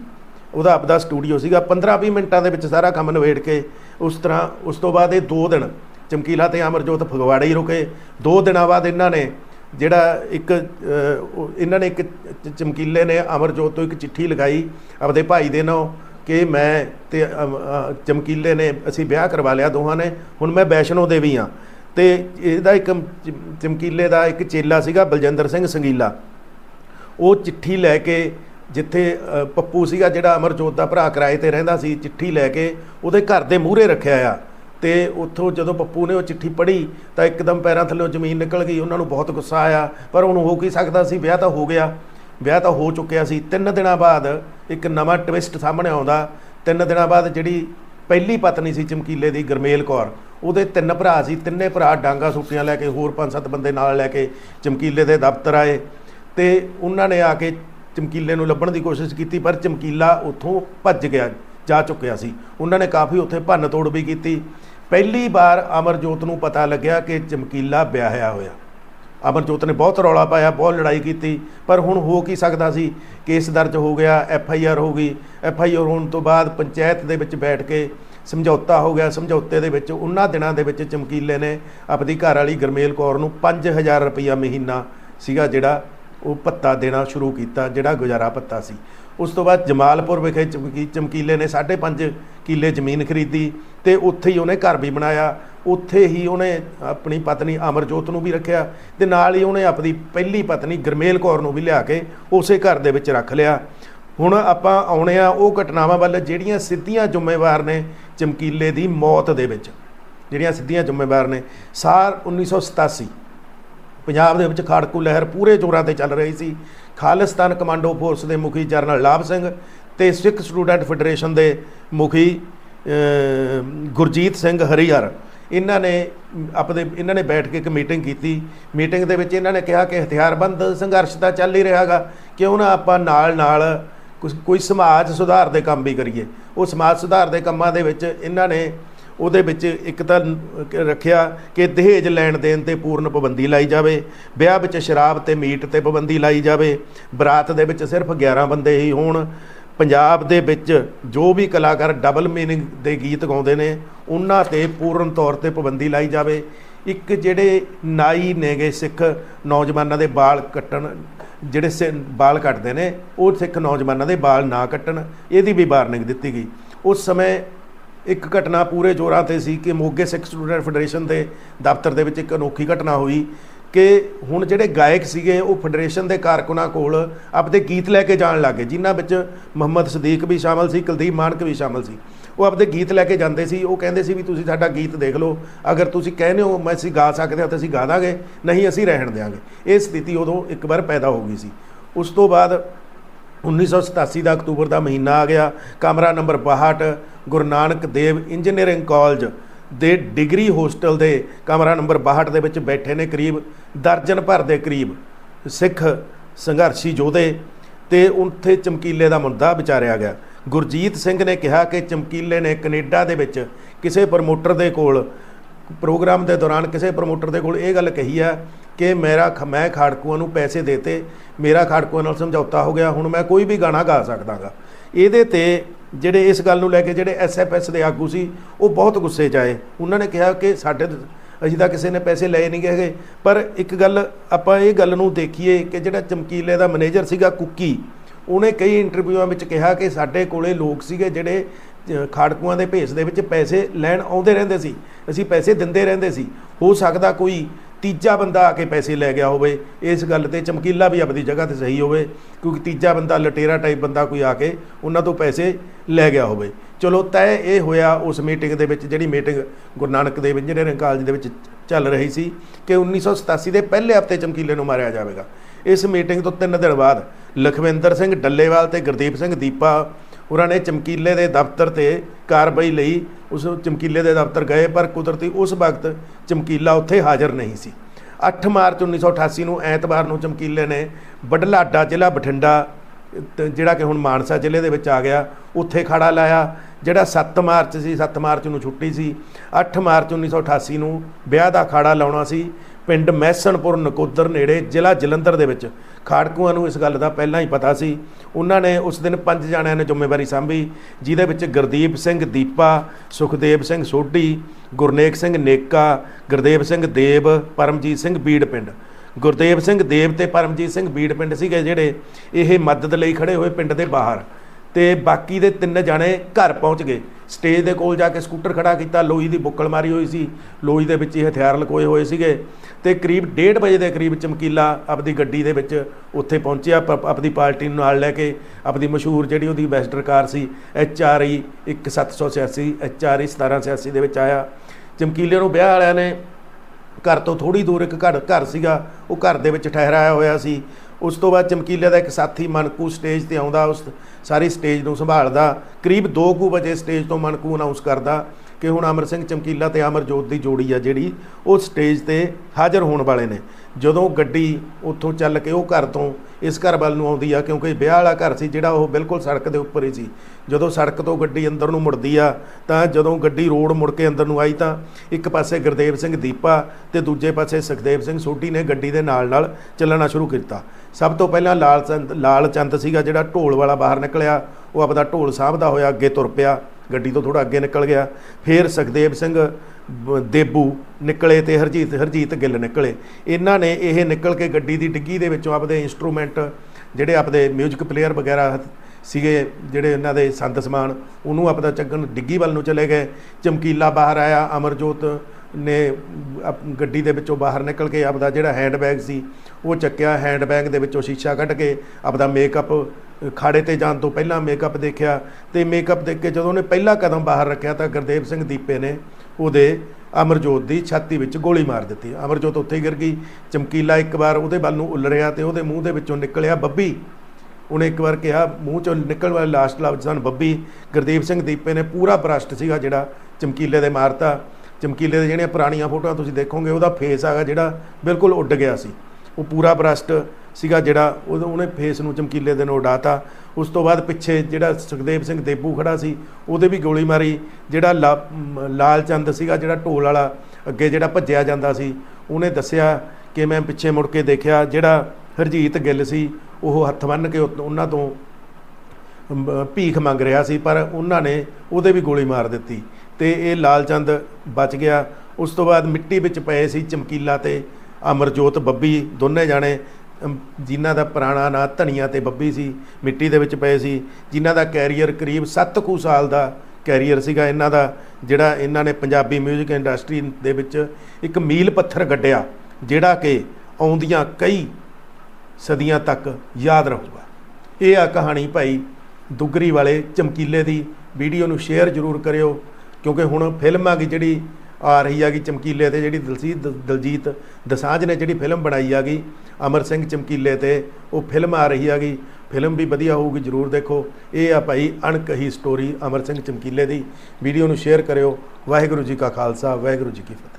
ਉਹਦਾ ਆਪਦਾ ਸਟੂਡੀਓ ਸੀਗਾ। 15-20 ਮਿੰਟਾਂ ਦੇ ਵਿੱਚ ਸਾਰਾ ਕੰਮ ਨਿਬੇੜ ਕੇ ਉਸ ਤਰ੍ਹਾਂ ਉਸ ਤੋਂ ਬਾਅਦ ਇਹ 2 ਦਿਨ ਚਮਕੀਲਾ ਤੇ ਅਮਰਜੋਤ ਫਗਵਾੜੇ ਹੀ ਰੁਕੇ। 2 ਦਿਨਾਂ ਬਾਅਦ ਇਹਨਾਂ ਨੇ ਜਿਹੜਾ ਇੱਕ ਇਹਨਾਂ ਨੇ ਇੱਕ ਚ- ਚਮਕੀਲੇ ਨੇ ਅਮਰਜੋਤ ਤੋਂ ਇੱਕ ਚਿੱਠੀ ਲਗਾਈ ਆਪਦੇ ਭਾਈ ਦੇ ਨਾਂ ਕਿ ਮੈਂ ਤੇ ਚਮਕੀਲੇ ਨੇ ਅਸੀਂ ਵਿਆਹ ਕਰਵਾ ਲਿਆ ਦੋਹਾਂ ਨੇ। ਹੁਣ ਮੈਂ ਵੈਸ਼ਨੋ ਦੇਵੀ ਆ ਤੇ ਇਹਦਾ ਇੱਕ ਚਮਕੀਲੇ ਦਾ ਇੱਕ ਚੇਲਾ ਸੀਗਾ, ਬਲਜਿੰਦਰ ਸਿੰਘ ਸੰਗੀਲਾ। ਉਹ ਚਿੱਠੀ ਲੈ ਕੇ ਜਿੱਥੇ ਪੱਪੂ ਸੀਗਾ ਜਿਹੜਾ ਅਮਰਜੋਤ ਦਾ ਭਰਾ ਕਿਰਾਏ ਤੇ ਰਹਿੰਦਾ ਸੀ, ਚਿੱਠੀ ਲੈ ਕੇ ਉਹਦੇ ਘਰ ਦੇ ਮੂਹਰੇ ਰੱਖਿਆ ਆ। ਤੇ ਉੱਥੋਂ ਜਦੋਂ ਪੱਪੂ ਨੇ ਉਹ ਚਿੱਠੀ ਪੜ੍ਹੀ, ਤਾਂ ਇੱਕਦਮ ਪੈਰਾਂ ਥੱਲੇੋਂ ਜ਼ਮੀਨ ਨਿਕਲ ਗਈ, ਉਹਨਾਂ ਨੂੰ ਬਹੁਤ ਗੁੱਸਾ ਆਇਆ। ਪਰ ਹੁਣ ਹੋ ਕੀ ਸਕਦਾ ਸੀ, ਵਿਆਹ ਤਾਂ ਹੋ ਗਿਆ। ਵਿਆਹ ਤਾਂ ਹੋ ਚੁੱਕਿਆ ਸੀ। ਤਿੰਨ ਦਿਨਾਂ ਬਾਅਦ ਇੱਕ ਨਵਾਂ ਟਵਿਸਟ ਸਾਹਮਣੇ ਆਉਂਦਾ। ਤਿੰਨ ਦਿਨਾਂ ਬਾਅਦ ਜਿਹੜੀ ਪਹਿਲੀ ਪਤਨੀ ਸੀ ਚਮਕੀਲੇ ਦੀ, ਗਰਮੇਲ ਕੌਰ ਉਹਦੇ ਤਿੰਨ ਭਰਾ ਸੀ, ਤਿੰਨੇ ਭਰਾ ਡਾਂਗਾ ਸੁੱਟੀਆਂ ਲੈ ਕੇ, ਹੋਰ ਪੰਜ ਸੱਤ ਬੰਦੇ ਨਾਲ ਲੈ ਕੇ ਚਮਕੀਲੇ ਦੇ ਦਫ਼ਤਰ ਆਏ ਤੇ ਉਹਨਾਂ ਨੇ ਆ ਕੇ ਚਮਕੀਲੇ ਨੂੰ ਲੱਭਣ ਦੀ ਕੋਸ਼ਿਸ਼ ਕੀਤੀ, ਪਰ ਚਮਕੀਲਾ ਉੱਥੋਂ ਭੱਜ ਗਿਆ, ਜਾ ਚੁੱਕਿਆ ਸੀ। ਉਹਨਾਂ ਨੇ ਕਾਫੀ ਉੱਥੇ ਭੰਨ ਤੋੜ ਵੀ ਕੀਤੀ। ਪਹਿਲੀ ਵਾਰ ਅਮਰਜੋਤ ਨੂੰ ਪਤਾ ਲੱਗਿਆ ਕਿ ਚਮਕੀਲਾ ਵਿਆਹਿਆ ਹੋਇਆ। ਅਮਰਜੋਤ ਨੇ ਬਹੁਤ ਰੌਲਾ ਪਾਇਆ, ਬਹੁਤ ਲੜਾਈ ਕੀਤੀ, ਪਰ ਹੁਣ ਹੋ ਕੀ ਸਕਦਾ ਸੀ? ਕੇਸ ਦਰਜ ਹੋ ਗਿਆ, ਐਫ ਆਈ ਆਰ ਹੋ ਗਈ। ਐਫ ਆਈ ਆਰ ਹੋਣ ਤੋਂ ਬਾਅਦ ਪੰਚਾਇਤ ਦੇ ਵਿੱਚ ਬੈਠ ਕੇ ਸਮਝੌਤਾ ਹੋ ਗਿਆ, ਸਮਝੌਤੇ ਦੇ ਵਿੱਚ ਉਹਨਾਂ ਦਿਨਾਂ ਦੇ ਵਿੱਚ ਚਮਕੀਲੇ ਨੇ। ਆਪਣੀ ਘਰ ਵਾਲੀ ਗਰਮੇਲ ਕੌਰ ਨੂੰ 5000 ਰੁਪਈਆ ਮਹੀਨਾ ਸੀਗਾ ਜਿਹੜਾ ਉਹ ਪੱਤਾ ਦੇਣਾ ਸ਼ੁਰੂ ਕੀਤਾ, ਜਿਹੜਾ ਗੁਜ਼ਾਰਾ ਭੱਤਾ ਸੀ। ਉਸ ਤੋਂ ਬਾਅਦ ਜਮਾਲਪੁਰ ਵਿਖੇ ਚਮਕੀ, ਚਮਕੀਲੇ ਨੇ 5.5 ਕਿੱਲੇ ਜ਼ਮੀਨ ਖਰੀਦੀ ਤੇ ਉੱਥੇ ਹੀ ਉਹਨੇ ਘਰ ਵੀ ਬਣਾਇਆ। ਉੱਥੇ ਹੀ ਉਹਨੇ ਆਪਣੀ ਪਤਨੀ ਅਮਰਜੋਤ ਨੂੰ ਵੀ ਰੱਖਿਆ ਤੇ ਨਾਲ ਹੀ ਉਹਨੇ ਆਪਣੀ ਪਹਿਲੀ ਪਤਨੀ ਗਰਮੇਲ ਕੌਰ ਨੂੰ ਵੀ ਲਿਆ ਕੇ ਉਸੇ ਘਰ ਦੇ ਵਿੱਚ ਰੱਖ ਲਿਆ। ਹੁਣ ਆਪਾਂ ਆਉਣੇ ਆ ਉਹ ਘਟਨਾਵਾਂ ਵੱਲ, ਜਿਹੜੀਆਂ ਸਿੱਧੀਆਂ ਜ਼ਿੰਮੇਵਾਰ ਨੇ ਚਮਕੀਲੇ ਦੀ ਮੌਤ ਦੇ ਵਿੱਚ। ਜਿਹੜੀਆਂ ਸਿੱਧੀਆਂ ਜ਼ਿੰਮੇਵਾਰ ਨੇ। ਸਾਲ 1987 ਪੰਜਾਬ ਦੇ ਵਿੱਚ ਖਾੜਕੂ ਲਹਿਰ ਪੂਰੇ ਜ਼ੋਰਾਂ ਤੇ ਚੱਲ ਰਹੀ ਸੀ। ਖਾਲਿਸਤਾਨ ਕਮਾਂਡੋ ਫੋਰਸ ਦੇ ਮੁਖੀ ਜਨਰਲ ਲਾਭ ਸਿੰਘ ਤੇ ਸਿੱਖ ਸਟੂਡੈਂਟ ਫੈਡਰੇਸ਼ਨ ਦੇ ਮੁਖੀ ਗੁਰਜੀਤ ਸਿੰਘ ਹਰੀਹਰ। ਇਹਨਾਂ ਨੇ ਆਪਦੇ, ਇਹਨਾਂ ਨੇ ਬੈਠ ਕੇ ਇੱਕ ਮੀਟਿੰਗ ਕੀਤੀ। ਮੀਟਿੰਗ ਦੇ ਵਿੱਚ ਇਹਨਾਂ ਨੇ ਕਿਹਾ ਕਿ ਹਥਿਆਰਬੰਦ ਸੰਘਰਸ਼ ਤਾਂ ਚੱਲ ਹੀ ਰਿਹਾਗਾ ਕਿਉਂ ਨਾ ਆਪਾਂ ਨਾਲ ਨਾਲ ਕੋਈ ਸਮਾਜ ਸੁਧਾਰ ਦੇ ਕੰਮ ਵੀ ਕਰੀਏ। ਉਹ ਸਮਾਜ ਸੁਧਾਰ ਦੇ ਕੰਮਾਂ ਦੇ ਵਿੱਚ ਇਹਨਾਂ ਨੇ ਉਹਦੇ ਵਿੱਚ ਇੱਕ ਤਾਂ ਰੱਖਿਆ ਕਿ ਦਹੇਜ ਲੈਣ ਦੇਣ ਤੇ ਪੂਰਨ ਪਾਬੰਦੀ ਲਾਈ ਜਾਵੇ, ਵਿਆਹ ਵਿੱਚ ਸ਼ਰਾਬ ਤੇ ਮੀਟ ਤੇ ਪਾਬੰਦੀ ਲਾਈ ਜਾਵੇ, ਬਰਾਤ ਦੇ ਵਿੱਚ ਸਿਰਫ 11 ਬੰਦੇ ਹੀ ਹੋਣ, ਪੰਜਾਬ ਦੇ ਵਿੱਚ ਜੋ ਵੀ ਕਲਾਕਾਰ ਡਬਲ ਮੀਨਿੰਗ ਦੇ ਗੀਤ ਗਾਉਂਦੇ ਨੇ, ਉਹਨਾਂ ਤੇ ਪੂਰਨ ਤੌਰ ਤੇ ਪਾਬੰਦੀ ਲਾਈ ਜਾਵੇ। ਇੱਕ ਜਿਹੜੇ ਨਾਈ ਨੇਗੇ ਸਿੱਖ ਨੌਜਵਾਨਾਂ ਦੇ ਵਾਲ ਕੱਟਣ ਜਿਹੜੇ ਸਿ- ਬਾਲ ਕੱਟਦੇ ਨੇ, ਉਹ ਸਿੱਖ ਨੌਜਵਾਨਾਂ ਦੇ ਬਾਲ ਨਾ ਕੱਟਣ, ਇਹਦੀ ਵੀ ਵਾਰਨਿੰਗ ਦਿੱਤੀ ਗਈ। ਉਸ ਸਮੇਂ ਇੱਕ ਘਟਨਾ ਪੂਰੇ ਜ਼ੋਰਾਂ ਤੇ ਸੀ ਕਿ ਮੋਗੇ ਸਿੱਖ ਸਟੂਡੈਂਟ ਫੈਡਰੇਸ਼ਨ ਦੇ ਦਫ਼ਤਰ ਦੇ ਵਿੱਚ ਇੱਕ ਅਨੋਖੀ ਘਟਨਾ ਹੋਈ। ਕਿ ਹੁਣ ਜਿਹੜੇ ਗਾਇਕ ਸੀਗੇ, ਉਹ ਫੈਡਰੇਸ਼ਨ ਦੇ ਕਾਰਕੁਨਾਂ ਕੋਲ ਆਪਦੇ ਗੀਤ ਲੈ ਕੇ ਜਾਣ ਲੱਗੇ ਜਿਨ੍ਹਾਂ ਵਿੱਚ ਮੁਹੰਮਦ ਸਦੀਕ ਵੀ ਸ਼ਾਮਲ ਸੀ, ਕੁਲਦੀਪ ਮਾਨਕ ਵੀ ਸ਼ਾਮਲ ਸੀ। ਉਹ ਆਪਦੇ ਗੀਤ ਲੈ ਕੇ ਜਾਂਦੇ ਸੀ, ਉਹ ਕਹਿੰਦੇ ਸੀ ਵੀ ਤੁਸੀਂ ਸਾਡਾ ਗੀਤ ਦੇਖ ਲਓ, ਅਗਰ ਤੁਸੀਂ ਕਹਿੰਦੇ ਹੋ ਮੈਂ ਅਸੀਂ ਗਾ ਸਕਦੇ ਹਾਂ ਤਾਂ ਅਸੀਂ ਗਾ ਦਾਂਗੇ, ਨਹੀਂ ਅਸੀਂ ਰਹਿਣ ਦਿਆਂਗੇ। ਇਹ ਸਥਿਤੀ ਉਦੋਂ ਇੱਕ ਵਾਰ ਪੈਦਾ ਹੋ ਗਈ ਸੀ। ਉਸ ਤੋਂ ਬਾਅਦ 1987 ਦਾ ਅਕਤੂਬਰ ਦਾ ਮਹੀਨਾ ਆ ਗਿਆ, ਕਮਰਾ number 62 Guru Nanak Dev engineering college ਦੇ ਡਿਗਰੀ ਹੋਸਟਲ ਦੇ ਕਮਰਾ ਨੰਬਰ 62 ਦੇ ਵਿੱਚ ਬੈਠੇ ਨੇ ਕਰੀਬ ਦਰਜਨ ਭਰ ਦੇ ਕਰੀਬ ਸਿੱਖ ਸੰਘਰਸ਼ੀ ਯੋਧੇ ਤੇ ਉੱਥੇ ਚਮਕੀਲੇ ਦਾ ਮੁੰਡਾ ਵਿਚਾਰਿਆ ਗਿਆ। ਗੁਰਜੀਤ ਸਿੰਘ ਨੇ ਕਿਹਾ ਕਿ ਚਮਕੀਲੇ ਨੇ ਕੈਨੇਡਾ ਦੇ ਵਿੱਚ ਕਿਸੇ ਪ੍ਰਮੋਟਰ ਦੇ ਕੋਲ ਪ੍ਰੋਗਰਾਮ ਦੇ ਦੌਰਾਨ ਕਿਸੇ ਪ੍ਰਮੋਟਰ ਦੇ ਕੋਲ ਇਹ ਗੱਲ ਕਹੀ ਆ ਕਿ ਮੇਰਾ ਖ- ਮੈਂ ਖਾੜਕੂਆਂ ਨੂੰ ਪੈਸੇ ਦੇਤੇ ਮੇਰਾ ਖਾੜਕੂਆਂ ਨਾਲ ਸਮਝੌਤਾ ਹੋ ਗਿਆ, ਹੁਣ ਮੈਂ ਕੋਈ ਵੀ ਗਾਣਾ ਗਾ ਸਕਦਾਗਾ ਇਹਦੇ ਤੇ ਜਿਹੜੇ ਇਸ ਗੱਲ ਨੂੰ ਲੈ ਕੇ ਜਿਹੜੇ ਐਸਐਫਐਸ ਦੇ ਆਗੂ ਸੀ, ਉਹ ਬਹੁਤ ਗੁੱਸੇ 'ਚ ਆਏ। ਉਹਨਾਂ ਨੇ ਕਿਹਾ ਕਿ ਸਾਡੇ ਅਸੀਂ ਤਾਂ ਕਿਸੇ ਨੇ ਪੈਸੇ ਲਏ ਨਹੀਂ ਹੈਗੇ। ਪਰ ਇੱਕ ਗੱਲ ਆਪਾਂ ਇਹ ਗੱਲ ਨੂੰ ਦੇਖੀਏ ਕਿ ਜਿਹੜਾ ਚਮਕੀਲੇ ਦਾ ਮੈਨੇਜਰ ਸੀਗਾ ਕੁੱਕੀ, ਉਹਨੇ ਕਈ ਇੰਟਰਵਿਊਆਂ ਵਿੱਚ ਕਿਹਾ ਕਿ ਸਾਡੇ ਕੋਲੇ ਲੋਕ ਸੀਗੇ ਜਿਹੜੇ ਖਾੜਕੂਆਂ ਦੇ ਭੇਸ ਦੇ ਵਿੱਚ ਪੈਸੇ ਲੈਣ ਆਉਂਦੇ ਰਹਿੰਦੇ ਸੀ। ਅਸੀਂ ਪੈਸੇ ਦਿੰਦੇ ਰਹਿੰਦੇ ਸੀ। ਹੋ ਸਕਦਾ ਕੋਈ ਤੀਜਾ ਬੰਦਾ ਆ ਕੇ ਪੈਸੇ ਲੈ ਗਿਆ ਹੋਵੇ, ਇਸ ਗੱਲ ਤੇ ਚਮਕੀਲਾ ਵੀ ਆਪਣੀ ਜਗ੍ਹਾ ਤੇ ਸਹੀ ਹੋਵੇ, ਕਿਉਂਕਿ ਤੀਜਾ ਬੰਦਾ ਲਟੇਰਾ ਟਾਈਪ ਬੰਦਾ ਕੋਈ ਆ ਕੇ ਉਹਨਾਂ ਤੋਂ ਪੈਸੇ ਲੈ ਗਿਆ ਹੋਵੇ। ਚਲੋ, ਤੈ ਇਹ ਹੋਇਆ ਉਸ ਮੀਟਿੰਗ ਦੇ ਵਿੱਚ, ਜਿਹੜੀ meeting Guru Nanak Dev engineering college ਦੇ ਵਿੱਚ ਚੱਲ ਰਹੀ ਸੀ, ਕਿ 1987 ਦੇ ਪਹਿਲੇ ਹਫ਼ਤੇ ਚਮਕੀਲੇ ਨੂੰ ਮਾਰਿਆ ਜਾਵੇਗਾ। ਇਸ ਮੀਟਿੰਗ ਤੋਂ ਤਿੰਨ ਦਿਨ ਬਾਅਦ ਲਖਵਿੰਦਰ ਸਿੰਘ ਡੱਲੇਵਾਲ ਤੇ ਗੁਰਦੀਪ ਸਿੰਘ ਦੀਪਾ, ਉਹਨਾਂ ਨੇ ਚਮਕੀਲੇ ਦੇ ਦਫ਼ਤਰ ਤੇ ਕਾਰਵਾਈ ਲਈ ਉਸ ਚਮਕੀਲੇ ਦੇ ਦਫ਼ਤਰ ਗਏ, ਪਰ ਕੁਦਰਤੀ ਉਸ ਵਕਤ ਚਮਕੀਲਾ ਉੱਥੇ ਹਾਜ਼ਰ ਨਹੀਂ ਸੀ। 8 ਮਾਰਚ 1988 ਨੂੰ ਐਤਵਾਰ ਨੂੰ ਚਮਕੀਲੇ ਨੇ ਬਡਲਾਡਾ ਜ਼ਿਲ੍ਹਾ ਬਠਿੰਡਾ, ਤੇ ਜਿਹੜਾ ਕਿ ਹੁਣ ਮਾਨਸਾ ਜ਼ਿਲ੍ਹੇ ਦੇ ਵਿੱਚ ਆ ਗਿਆ, ਉੱਥੇ ਖੜਾ ਲਾਇਆ, ਜਿਹੜਾ 7 ਮਾਰਚ ਸੀ 7 ਮਾਰਚ ਨੂੰ ਛੁੱਟੀ ਸੀ। 8 ਮਾਰਚ 1988 ਨੂੰ ਵਿਆਹ ਦਾ ਅਖਾੜਾ ਲਾਉਣਾ ਸੀ। ਪਿੰਡ ਮਹਿਸਣਪੁਰ ਨਕੋਦਰ ਨੇੜੇ ਜ਼ਿਲ੍ਹਾ ਜਲੰਧਰ ਦੇ ਵਿੱਚ ਖਾੜਕੂਆਂ ਨੂੰ ਇਸ ਗੱਲ ਦਾ ਪਹਿਲਾਂ ਹੀ ਪਤਾ ਸੀ। ਉਹਨਾਂ ਨੇ ਉਸ ਦਿਨ ਪੰਜ ਜਣਿਆਂ ਨੇ ਜ਼ਿੰਮੇਵਾਰੀ ਸੰਭੀ, ਜਿਹਦੇ ਵਿੱਚ ਗੁਰਦੀਪ ਸਿੰਘ ਦੀਪਾ, ਸੁਖਦੇਵ ਸਿੰਘ ਸੋਢੀ, ਗੁਰਨੇਕ ਸਿੰਘ ਨੇਕਾ, ਗੁਰਦੇਵ ਸਿੰਘ ਦੇਵ, ਪਰਮਜੀਤ ਸਿੰਘ ਬੀੜ ਪਿੰਡ। ਗੁਰਦੇਵ ਸਿੰਘ ਦੇਵ ਤੇ ਪਰਮਜੀਤ ਸਿੰਘ ਬੀੜ ਪਿੰਡ ਸੀਗੇ ਜਿਹੜੇ ਇਹ ਮਦਦ ਲਈ ਖੜੇ ਹੋਏ ਪਿੰਡ ਦੇ ਬਾਹਰ ਤੇ ਬਾਕੀ ਦੇ ਤਿੰਨ ਜਾਣੇ ਘਰ ਪਹੁੰਚ ਗਏ। ਸਟੇਜ ਦੇ ਕੋਲ ਜਾ ਕੇ ਸਕੂਟਰ ਖੜਾ ਕੀਤਾ, ਲੋਹੀ ਦੀ ਬੁੱਕਲ ਮਾਰੀ ਹੋਈ ਸੀ, ਲੋਹੀ ਦੇ ਵਿੱਚ ਹੀ ਹਥਿਆਰ ਲਕੋਏ ਹੋਏ ਸੀਗੇ ਤੇ ਕਰੀਬ 1:30 ਵਜੇ ਦੇ ਕਰੀਬ ਚਮਕੀਲਾ ਆਪਦੀ ਗੱਡੀ ਦੇ ਵਿੱਚ ਉੱਥੇ ਪਹੁੰਚਿਆ ਪ- ਆਪਦੀ ਪਾਰਟੀ ਨੂੰ ਨਾਲ ਲੈ ਕੇ, ਆਪਦੀ ਮਸ਼ਹੂਰ ਜਿਹੜੀ ਉਹਦੀ ਵੈਸਟਰ ਕਾਰ ਸੀ, H R E 1786 H R E 1786 ਦੇ ਵਿੱਚ ਆਇਆ। ਚਮਕੀਲੇ ਨੂੰ ਵਿਆਹ ਵਾਲਿਆਂ ਨੇ ਘਰ ਤੋਂ ਥੋੜੀ ਦੂਰ ਇੱਕ ਘਰ ਘਰ ਸੀਗਾ, ਉਹ ਘਰ ਦੇ ਵਿੱਚ ਠਹਿਰਾਇਆ ਹੋਇਆ ਸੀ। ਉਸ ਤੋਂ ਬਾਅਦ ਚਮਕੀਲੇ ਦਾ ਇੱਕ ਸਾਥੀ ਮਨਕੂ ਸਟੇਜ ਤੇ ਆਉਂਦਾ, ਉਸ ਸਾਰੀ ਸਟੇਜ ਨੂੰ ਸੰਭਾਲਦਾ, ਕਰੀਬ 2:00 ਵਜੇ ਸਟੇਜ ਤੋਂ ਮਨਕੂ ਅਨਾਉਂਸ ਕਰਦਾ ਕਿ ਹੁਣ ਅਮਰ ਸਿੰਘ ਚਮਕੀਲਾ ਤੇ ਅਮਰਜੋਤ ਦੀ ਜੋੜੀ ਆ ਜਿਹੜੀ, ਉਹ ਸਟੇਜ ਤੇ ਹਾਜ਼ਰ ਹੋਣ ਵਾਲੇ ਨੇ। ਜਦੋਂ ਗੱਡੀ ਉੱਥੋਂ ਚੱਲ ਕੇ ਉਹ ਘਰ ਤੋਂ ਇਸ ਘਰ ਵੱਲ ਨੂੰ ਆਉਂਦੀ ਆ, ਕਿਉਂਕਿ ਵਿਆਹ ਵਾਲਾ ਘਰ ਸੀ ਜਿਹੜਾ ਉਹ ਬਿਲਕੁਲ ਸੜਕ ਦੇ ਉੱਪਰ ਹੀ ਸੀ। ਜਦੋਂ ਸੜਕ ਤੋਂ ਗੱਡੀ ਅੰਦਰ ਨੂੰ ਮੁੜਦੀ ਆ, ਤਾਂ ਜਦੋਂ ਗੱਡੀ ਰੋਡ ਮੁੜ ਕੇ ਅੰਦਰ ਨੂੰ ਆਈ ਤਾਂ ਇੱਕ ਪਾਸੇ ਗੁਰਦੇਵ ਸਿੰਘ ਦੀਪਾ ਤੇ ਦੂਜੇ ਪਾਸੇ ਸੁਖਦੇਵ ਸਿੰਘ ਸੋਢੀ ਨੇ ਗੱਡੀ ਦੇ ਨਾਲ ਨਾਲ ਚੱਲਣਾ ਸ਼ੁਰੂ ਕੀਤਾ। ਸਭ ਤੋਂ ਪਹਿਲਾਂ ਲਾਲ ਚੰਦ ਲਾਲ ਚੰਦ ਸੀਗਾ ਜਿਹੜਾ ਢੋਲ ਵਾਲਾ ਬਾਹਰ ਨਿਕਲਿਆ, ਉਹ ਆਪਦਾ ਢੋਲ ਸਾਂਭਦਾ ਹੋਇਆ ਅੱਗੇ ਤੁਰ ਪਿਆ, ਗੱਡੀ ਤੋਂ ਥੋੜਾ ਅੱਗੇ ਨਿਕਲ ਗਿਆ। ਫਿਰ ਸੁਖਦੇਵ ਸਿੰਘ, ਬ- ਦੇਬੂ ਨਿਕਲੇ ਤੇ ਹਰਜੀਤ ਹਰਜੀਤ ਗਿੱਲ ਨਿਕਲੇ। ਇਹਨਾਂ ਨੇ ਇਹ ਨਿਕਲ ਕੇ ਗੱਡੀ ਦੀ ਡਿੱਗੀ ਦੇ ਵਿੱਚੋਂ ਆਪਦੇ ਇਨਸਟਰੂਮੈਂਟ ਜਿਹੜੇ ਆਪਦੇ 뮤직 ਪਲੇਅਰ ਵਗੈਰਾ ਸੀਗੇ, ਜਿਹੜੇ ਇਹਨਾਂ ਦੇ ਸੰਦ ਸਮਾਨ, ਉਹਨੂੰ ਆਪਦਾ ਚੱਗਣ ਡਿੱਗੀ ਵੱਲ ਨੂੰ ਚਲੇ ਗਏ। ਚਮਕੀਲਾ ਬਾਹਰ ਆਇਆ, ਅਮਰਜੋਤ ਨੇ ਗੱਡੀ ਦੇ ਵਿੱਚੋਂ ਬਾਹਰ ਨਿਕਲ ਕੇ ਆਪਦਾ ਜਿਹੜਾ ਹੈਂਡਬੈਗ ਸੀ, ਉਹ ਚੱਕਿਆ ਹੈਂਡਬੈਗ ਦੇ ਵਿੱਚੋਂ ਸ਼ੀਸ਼ਾ ਕੱਢ ਕੇ ਆਪਦਾ ਮੇਕਅਪ ਖਾੜੇ ਤੇ ਜਾਣ ਤੋਂ ਪਹਿਲਾਂ ਮੇਕਅਪ ਦੇਖਿਆ ਤੇ ਮੇਕਅਪ ਦੇਖ ਕੇ ਜਦੋਂ ਉਹਨੇ ਪਹਿਲਾ ਕਦਮ ਬਾਹਰ ਰੱਖਿਆ ਤਾਂ ਗੁਰਦੇਵ ਸਿੰਘ ਦੀਪੇ ਨੇ ਉਹਦੇ ਅਮਰਜੋਤ ਦੀ ਛਾਤੀ ਵਿੱਚ ਗੋਲੀ ਮਾਰ ਦਿੱਤੀ। ਅਮਰਜੋਤ ਉੱਥੇ ਹੀ ਗਿਰ ਗਈ, ਚਮਕੀਲਾ ਇੱਕ ਵਾਰ ਉਹਦੇ ਵੱਲ ਨੂੰ ਉਲਰਿਆ ਤੇ ਉਹਦੇ ਮੂੰਹ ਦੇ ਵਿੱਚੋਂ ਨਿਕਲਿਆ ਬੱਬੀ। ਉਹਨੇ ਇੱਕ ਵਾਰ ਕਿਹਾ, ਮੂੰਹ ਚੋਂ ਨਿਕਲਣ ਵਾਲੇ ਲਾਸਟ ਲਫ਼ਜ਼ ਸਨ ਬੱਬੀ। ਗੁਰਦੇਵ ਸਿੰਘ ਦੀਪੇ ਨੇ ਪੂਰਾ ਬਰਸਟ ਸੀਗਾ ਜਿਹੜਾ ਚਮਕੀਲੇ ਦੇ ਮਾਰਤਾ। ਚਮਕੀਲੇ ਦੇ ਜਿਹੜੀਆਂ ਪੁਰਾਣੀਆਂ ਫੋਟੋਆਂ ਤੁਸੀਂ ਦੇਖੋਗੇ, ਉਹਦਾ ਫੇਸ ਹੈਗਾ ਜਿਹੜਾ ਬਿਲਕੁਲ ਉੱਡ ਗਿਆ ਸੀ। ਉਹ ਪੂਰਾ ਬਰਸਟ ਸੀਗਾ ਜਿਹੜਾ ਉਹਨੇ ਫੇਸ ਨੂੰ ਚਮਕੀਲੇ ਦੇ ਨੂੰ ਉਡਾਤਾ। ਉਸ ਤੋਂ ਬਾਅਦ ਪਿੱਛੇ ਜਿਹੜਾ ਸੁਖਦੇਵ ਸਿੰਘ ਦੇਬੂ ਖੜਾ ਸੀ, ਉਹਦੇ ਵੀ ਗੋਲੀ ਮਾਰੀ। ਜਿਹੜਾ ਲਾ- ਲਾਲ ਚੰਦ ਸੀਗਾ, ਜਿਹੜਾ ਢੋਲ ਵਾਲਾ ਅੱਗੇ ਜਿਹੜਾ ਭੱਜਿਆ ਜਾਂਦਾ ਸੀ, ਉਹਨੇ ਦੱਸਿਆ ਕਿ ਮੈਂ ਪਿੱਛੇ ਮੁੜ ਕੇ ਦੇਖਿਆ ਜਿਹੜਾ ਹਰਜੀਤ ਗਿੱਲ ਸੀ, ਉਹ ਹੱਥ ਬੰਨ੍ਹ ਕੇ ਉਹਨਾਂ ਤੋਂ ਭੀਖ ਮੰਗ ਰਿਹਾ ਸੀ, ਪਰ ਉਹਨਾਂ ਨੇ ਉਹਦੇ ਵੀ ਗੋਲੀ ਮਾਰ ਦਿੱਤੀ। ਤੇ ਇਹ ਲਾਲ ਚੰਦ ਬਚ ਗਿਆ। ਉਸ ਤੋਂ ਬਾਅਦ ਮਿੱਟੀ ਵਿੱਚ ਪਏ ਸੀ ਚਮਕੀਲਾ ਤੇ ਅਮਰਜੋਤ ਬੱਬੀ, ਦੋਨੇ ਜਾਣੇ ਜਿਨ੍ਹਾਂ ਦਾ ਪੁਰਾਣਾ ਨਾਂ ਧਨੀਆ ਤੇ ਬੱਬੀ ਸੀ, ਮਿੱਟੀ ਦੇ ਵਿੱਚ ਪਏ ਸੀ। ਜਿਨ੍ਹਾਂ ਦਾ ਕੈਰੀਅਰ ਕਰੀਬ 7 ਕੁ ਸਾਲ ਦਾ ਕੈਰੀਅਰ ਸੀਗਾ ਇਹਨਾਂ ਦਾ, ਜਿਹੜਾ ਇਹਨਾਂ ਨੇ ਪੰਜਾਬੀ 뮤직 ਇੰਡਸਟਰੀ ਦੇ ਵਿੱਚ ਇੱਕ ਮੀਲ ਪੱਥਰ ਗੱਡਿਆ, ਜਿਹੜਾ ਕਿ ਆਉਂਦੀਆਂ ਕਈ ਸਦੀਆਂ ਤੱਕ ਯਾਦ ਰਹੂਗਾ। ਇਹ ਆ ਕਹਾਣੀ ਭਾਈ ਦੁਗਰੀ ਵਾਲੇ ਚਮਕੀਲੇ ਦੀ। ਵੀਡੀਓ ਨੂੰ ਸ਼ੇਅਰ ਜ਼ਰੂਰ ਕਰਿਓ। ਕਿਉਂਕਿ ਹੁਣ ਫਿਲਮ ਆ ਗਈ ਜਿਹੜੀ ਆ ਰਹੀ ਆ ਗਈ ਚਮਕੀਲੇ ਤੇ ਜਿਹੜੀ ਦਲਜੀਤ ਦਲਜੀਤ ਦਸਾਂਝ ਨੇ ਜਿਹੜੀ ਫਿਲਮ ਬਣਾਈ ਆ ਗਈ, ਅਮਰ ਸਿੰਘ ਚਮਕੀਲੇ ਤੇ, ਉਹ ਫਿਲਮ ਆ ਰਹੀ ਆ ਗਈ। ਫਿਲਮ ਵੀ ਵਧੀਆ ਹੋਊਗੀ, ਜ਼ਰੂਰ ਦੇਖੋ। ਇਹ ਆ ਭਾਈ ਅਣਕਹੀ ਸਟੋਰੀ ਅਮਰ ਸਿੰਘ ਚਮਕੀਲੇ ਦੀ। ਵੀਡੀਓ ਨੂੰ ਸ਼ੇਅਰ ਕਰਿਓ। ਵਾਹਿਗੁਰੂ ਜੀ ਕਾ ਖਾਲਸਾ, ਵਾਹਿਗੁਰੂ ਜੀ ਕੀ ਫਤਿਹ।